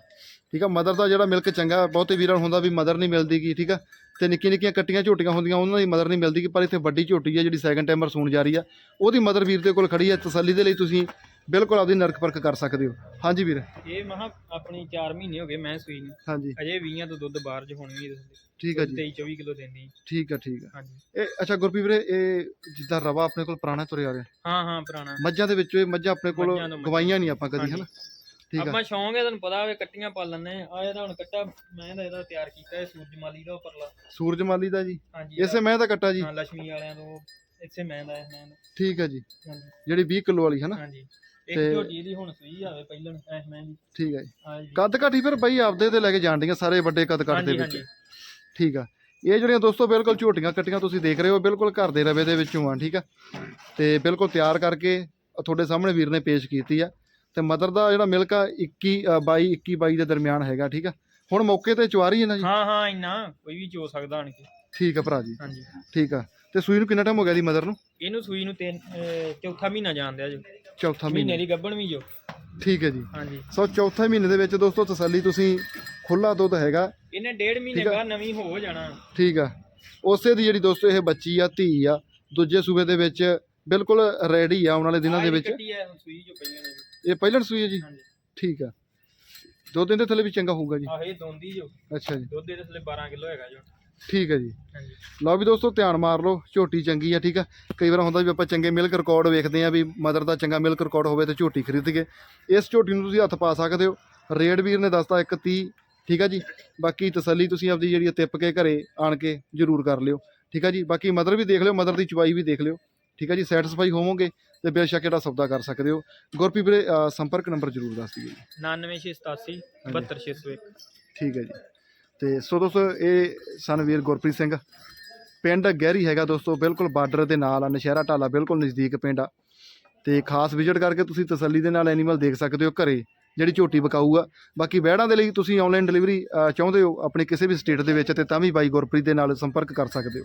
ਠੀਕ ਆ ਮਦਰ ਦਾ ਜਿਹੜਾ ਮਿਲਕ ਚੰਗਾ ਬਹੁਤੇ ਵੀਰਾਂ ਨੂੰ ਹੁੰਦਾ ਵੀ ਮਦਰ ਨਹੀਂ ਮਿਲਦੀ ਗੀ ਠੀਕ ਆ? ਤੇ ਨਿੱਕੀਆਂ ਨਿੱਕੀਆਂ ਕੱਟੀਆਂ ਝੋਟੀਆਂ ਹੁੰਦੀਆਂ ਉਹਨਾਂ ਦੀ ਮਦਰ ਨਹੀਂ ਮਿਲਦੀ ਗੀ ਪਰ ਇੱਥੇ ਵੱਡੀ ਝੋਟੀ ਆ ਜਿਹੜੀ ਸੈਕੰਡ ਟਾਈਮਰ ਸੂਣ ਜਾ ਰਹੀ ਆ। ਉਹਦੀ ਮਦਰ ਵੀਰ ਦੇ ਕੋਲ ਖੜੀ ਆ ਤਸੱਲੀ ਦੇ ਲਈ ਤੁਸੀਂ ਬਿਲਕੁਲ ਆਪਦੀ ਨਰਕ ਪਰਖ ਕਰ ਸਕਦੇ ਹੋ। ਹਾਂਜੀ ਵੀਰ। ਇਹ ਮਹਾ ਆਪਣੀ 4 ਮਹੀਨੇ ਹੋ ਗਏ ਮੈਂ ਸੂਈ ਨੂੰ। ਹਾਂਜੀ। ਅਜੇ 20 ਤੋਂ ਦੁੱਧ ਬਾਹਰ ਚ ਹੁਣ ਵੀ ਠੀਕ ਆ ਜੀ। 23 24 ਕਿਲੋ ਦਿੰਦੀ। ਠੀਕ ਆ ਠੀਕ ਆ। ਹਾਂਜੀ। ਇਹ ਅੱਛਾ ਗੁਰਪ੍ਰੀਤ ਵੀਰੇ ਇਹ ਜਿੱਦਾਂ ਰਵਾ ਆਪਣੇ ਕੋਲ ਪੁਰਾਣਾ ਤੁਰਿਆ ਆ ਰਿਹਾ। ਹਾਂ ਹਾਂ ਪੁਰਾਣਾ। ਮੱਝਾਂ ਦੇ ਵਿੱਚੋਂ ਇਹ ਮੱਝਾਂ ਆਪਣੇ ਕੋਲ। ਗਵਾਈਆਂ ਨਹੀਂ ਆਪਾਂ ਕਦੀ। ਹਨਾ? ਠੀਕ ਆ। ਆਪਾਂ ਸ਼ੌਂਕ ਹੈ ਤੁਹਾਨੂੰ ਪਤਾ ਹੋਵੇ ਕੱਟੀਆਂ ਪਾ ਲੈਣੇ ਆ ਇਹਦਾ ਹੁਣ ਕੱਟਾ ਮੈਂ ਦਾ ਇਹਦਾ ਤਿਆਰ ਕੀਤਾ ਹੈ ਸੂਰਜਮਾਲੀ ਦਾ ਉੱਪਰਲਾ। ਸੂਰਜਮਾਲੀ ਦਾ ਜੀ? ਹਾਂਜੀ ਇਸੇ ਮੈਂ ਦਾ ਕੱਟਾ ਜੀ? ਹਾਂ ਲక్ష్ਮੀ ਵਾਲਿਆਂ ਤੋਂ ਇੱਥੇ ਮੈਂ ਦਾ ਮੈਂ ਦਾ। ਠੀਕ ਆ ਜੀ। ਹਾਂਜੀ। ਜਿਹੜੀ 20 ਕਿਲੋ ਵਾਲੀ ਹਨਾ? ਹਾਂਜੀ। ਇੱਕ ਤੇ- ਝੋਟੀ ਇਹਦੀ ਹੁਣ ਸੂਈ ਆਵੇ ਪਹਿਲਣ ਐ ਮੈਂ ਜੀ ਠੀਕ ਆ ਜੀ। ਕੱਦ ਕਾਠੀ ਫਿਰ ਬਈ ਆਪਦੇ ਤੇ ਲੈ ਕੇ ਜਾਣਦੀਆਂ ਸਾਰੇ ਵੱਡੇ ਕੱਦ ਕਾਠ ਦੇ ਹਾਂਜੀ ਵਿੱਚ। ਹਾਂਜੀ। ਠੀਕ ਆ। ਇਹ ਜਿਹੜੀਆਂ ਦੋਸਤੋ ਬਿਲਕੁਲ ਝੋਟੀਆਂ ਕੱਟੀਆਂ ਤੁਸੀਂ ਦੇਖ ਰਹੇ ਹੋ ਬਿਲਕੁਲ ਘਰ ਦੇ ਰਵੇ ਦੇ ਵਿੱਚੋਂ ਆ ਠੀਕ ਆ। ਤੇ ਬਿਲਕੁਲ ਤਿਆਰ ਕਰਕੇ ਤੁਹਾਡੇ ਸਾਹਮਣੇ ਵੀਰ ਨੇ ਪੇਸ਼ ਕੀਤੀ ਆ। ਤੇ ਮਦਰ ਦਾ ਜਿਹੜਾ ਮਿਲਕ ਆ 21 ਅ, 22 21 22 ਦੇ ਦਰਮਿਆਨ ਹੈਗਾ ਠੀਕ ਆ? ਹੁਣ ਮੌਕੇ ਤੇ ਚਵਾਰੀ ਹੈ ਨਾ ਜੀ ਹਾਂ ਹਾਂ ਇੰਨਾ ਕੋਈ ਵੀ ਚੋ ਸਕਦਾ ਆਣ ਕੇ। ਠੀਕ ਆ ਭਰਾ ਜੀ। ਹਾਂਜੀ। ਠੀਕ ਆ। ਤੇ ਸੂਈ ਨੂੰ ਕਿੰਨਾ ਟਾਈਮ ਹੋ ਗਿਆ ਦੀ ਮਦਰ ਨੂੰ? ਇਹਨੂੰ ਸੂਈ ਨੂੰ ਤਿੰਨ ਅਹ, ਚੌਥਾ ਮਹੀਨਾ ਜਾਣਦੇ ਆ ਜੋ। ਚੌਥਾ ਮਹੀਨੇ। ਮਹੀਨਾ ਦੀ ਗੱਭਣ ਵੀ ਜੋ। ਠੀਕ ਹੈ ਜੀ। ਹਾਂਜੀ। ਸੋ ਚੌਥੇ ਮਹੀਨੇ ਦੇ ਵਿੱਚ ਦੋਸਤੋ ਤਸੱਲੀ ਤੁਸੀਂ ਖੁੱਲਾ ਦੁੱਧ ਹੈਗਾ। ਇਹਨੇ ਡੇਢ ਮਹੀਨੇ। ਬਾਅਦ ਨਵੀਂ ਹੋ ਜਾਣਾ। ਠੀਕ ਆ। ਉਸੇ ਦੀ ਜਿਹੜੀ ਦੋਸਤੋ ਇਹ ਬੱਚੀ ਆ ਧੀ ਆ ਦੂਜੇ ਸੂਬੇ ਦੇ ਵਿੱਚ ਬਿਲਕੁਲ ਰੈਡੀ ਆ ਆਉਣ ਵਾਲੇ ਦਿਨਾਂ ਦੇ ਵਿੱਚ। ਕੱਟੀ ਹੈ ਸੂਈ ਜੋ ਪਈਆਂ ਨੇ ਇਹ ਪਹਿਲਣ ਸੂਈ ਹੈ ਜੀ? ਹਾਂਜੀ। ਠੀਕ ਆ। ਦੋ ਦਿਨ ਦੇ ਥੱਲੇ ਵੀ ਚੰਗਾ ਹੋਊਗਾ ਜੀ। ਆਹ ਇਹ ਦੋਂਦੀ ਜੋ। ਅੱਛਾ ਜੀ। ਦੁੱਧ ਇਹਦੇ ਥੱਲੇ 12 ਕਿਲੋ ਹੈਗਾ ਜੋ ਠੀਕ ਹੈ ਜੀ। ਹਾਂਜੀ। ਲਓ ਵੀ ਦੋਸਤੋ ਧਿਆਨ ਮਾਰ ਲਓ ਝੋਟੀ ਚੰਗੀ ਆ ਠੀਕ ਆ? ਕਈ ਵਾਰ ਹੁੰਦਾ ਵੀ ਆਪਾਂ ਚੰਗੇ ਮਿਲਕ ਰਿਕਾਰਡ ਵੇਖਦੇ ਆ ਵੀ ਮਦਰ ਦਾ ਚੰਗਾ ਮਿਲਕ ਰਿਕਾਰਡ ਹੋਵੇ ਤੇ ਝੋਟੀ ਖਰੀਦ ਕੇ। ਇਸ ਝੋਟੀ ਨੂੰ ਤੁਸੀਂ ਹੱਥ ਪਾ ਸਕਦੇ ਹੋ। ਰੇਡ ਵੀਰ ਨੇ ਦੱਸਤਾ 130 ਠੀਕ ਆ ਜੀ? ਬਾਕੀ ਤਸੱਲੀ ਤੁਸੀਂ ਆਪਦੀ ਜਿਹੜੀ ਆ ਤਿੱਪ ਕੇ ਘਰੇ ਆਣ ਕੇ ਜ਼ਰੂਰ ਕਰ ਲਿਓ। ਠੀਕ ਆ ਜੀ? ਬਾਕੀ ਮਦਰ ਵੀ ਦੇਖ ਲਿਓ ਮਦਰ ਦੀ ਚਵਾਈ ਵੀ ਦੇਖ ਲਿਓ। ਠੀਕ ਆ ਜੀ ਸੈਟੀਸਫਾਈ ਹੋਵੋਗੇ ਤੇ ਬੇਸ਼ੱਕ ਜਿਹੜਾ ਸੌਦਾ ਕਰ ਸਕਦੇ ਹੋ। ਗੁਰਪ੍ਰੀਤ ਵੀਰੇ ਅ, ਸੰਪਰਕ ਨੰਬਰ ਜ਼ਰੂਰ ਦੱਸ ਦਿਓ ਜੀ। 99687 72601 ਠੀਕ ਹੈ ਜੀ। ਤੇ ਸੋ ਦੋਸਤੋ ਇਹ ਸਨ ਵੀਰ ਗੁਰਪ੍ਰੀਤ ਸਿੰਘ। ਪਿੰਡ ਗਹਿਰੀ ਹੈਗਾ ਦੋਸਤੋ ਬਿਲਕੁਲ ਬਾਰਡਰ ਦੇ ਨਾਲ ਆ ਨਸ਼ਹਿਰਾ ਢਾਲਾ ਬਿਲਕੁਲ ਨਜ਼ਦੀਕ ਪਿੰਡ ਆ। ਤੇ ਖਾਸ ਵਿਜ਼ਿਟ ਕਰਕੇ ਤੁਸੀਂ ਤਸੱਲੀ ਦੇ ਨਾਲ ਐਨੀਮਲ ਦੇਖ ਸਕਦੇ ਹੋ ਘਰੇ ਜਿਹੜੀ ਝੋਟੀ ਬਕਾਊ ਆ ਬਾਕੀ ਵਹਿੜਾਂ ਦੇ ਲਈ ਤੁਸੀਂ ਆਨਲਾਈਨ ਡਿਲੀਵਰੀ ਚਾਹੁੰਦੇ ਹੋ ਆਪਣੇ ਕਿਸੇ ਵੀ ਸਟੇਟ ਦੇ ਵਿੱਚ ਤੇ ਤਾਂ ਵੀ ਬਾਈ ਗੁਰਪ੍ਰੀਤ ਦੇ ਨਾਲ ਸੰਪਰਕ ਕਰ ਸਕਦੇ ਹੋ।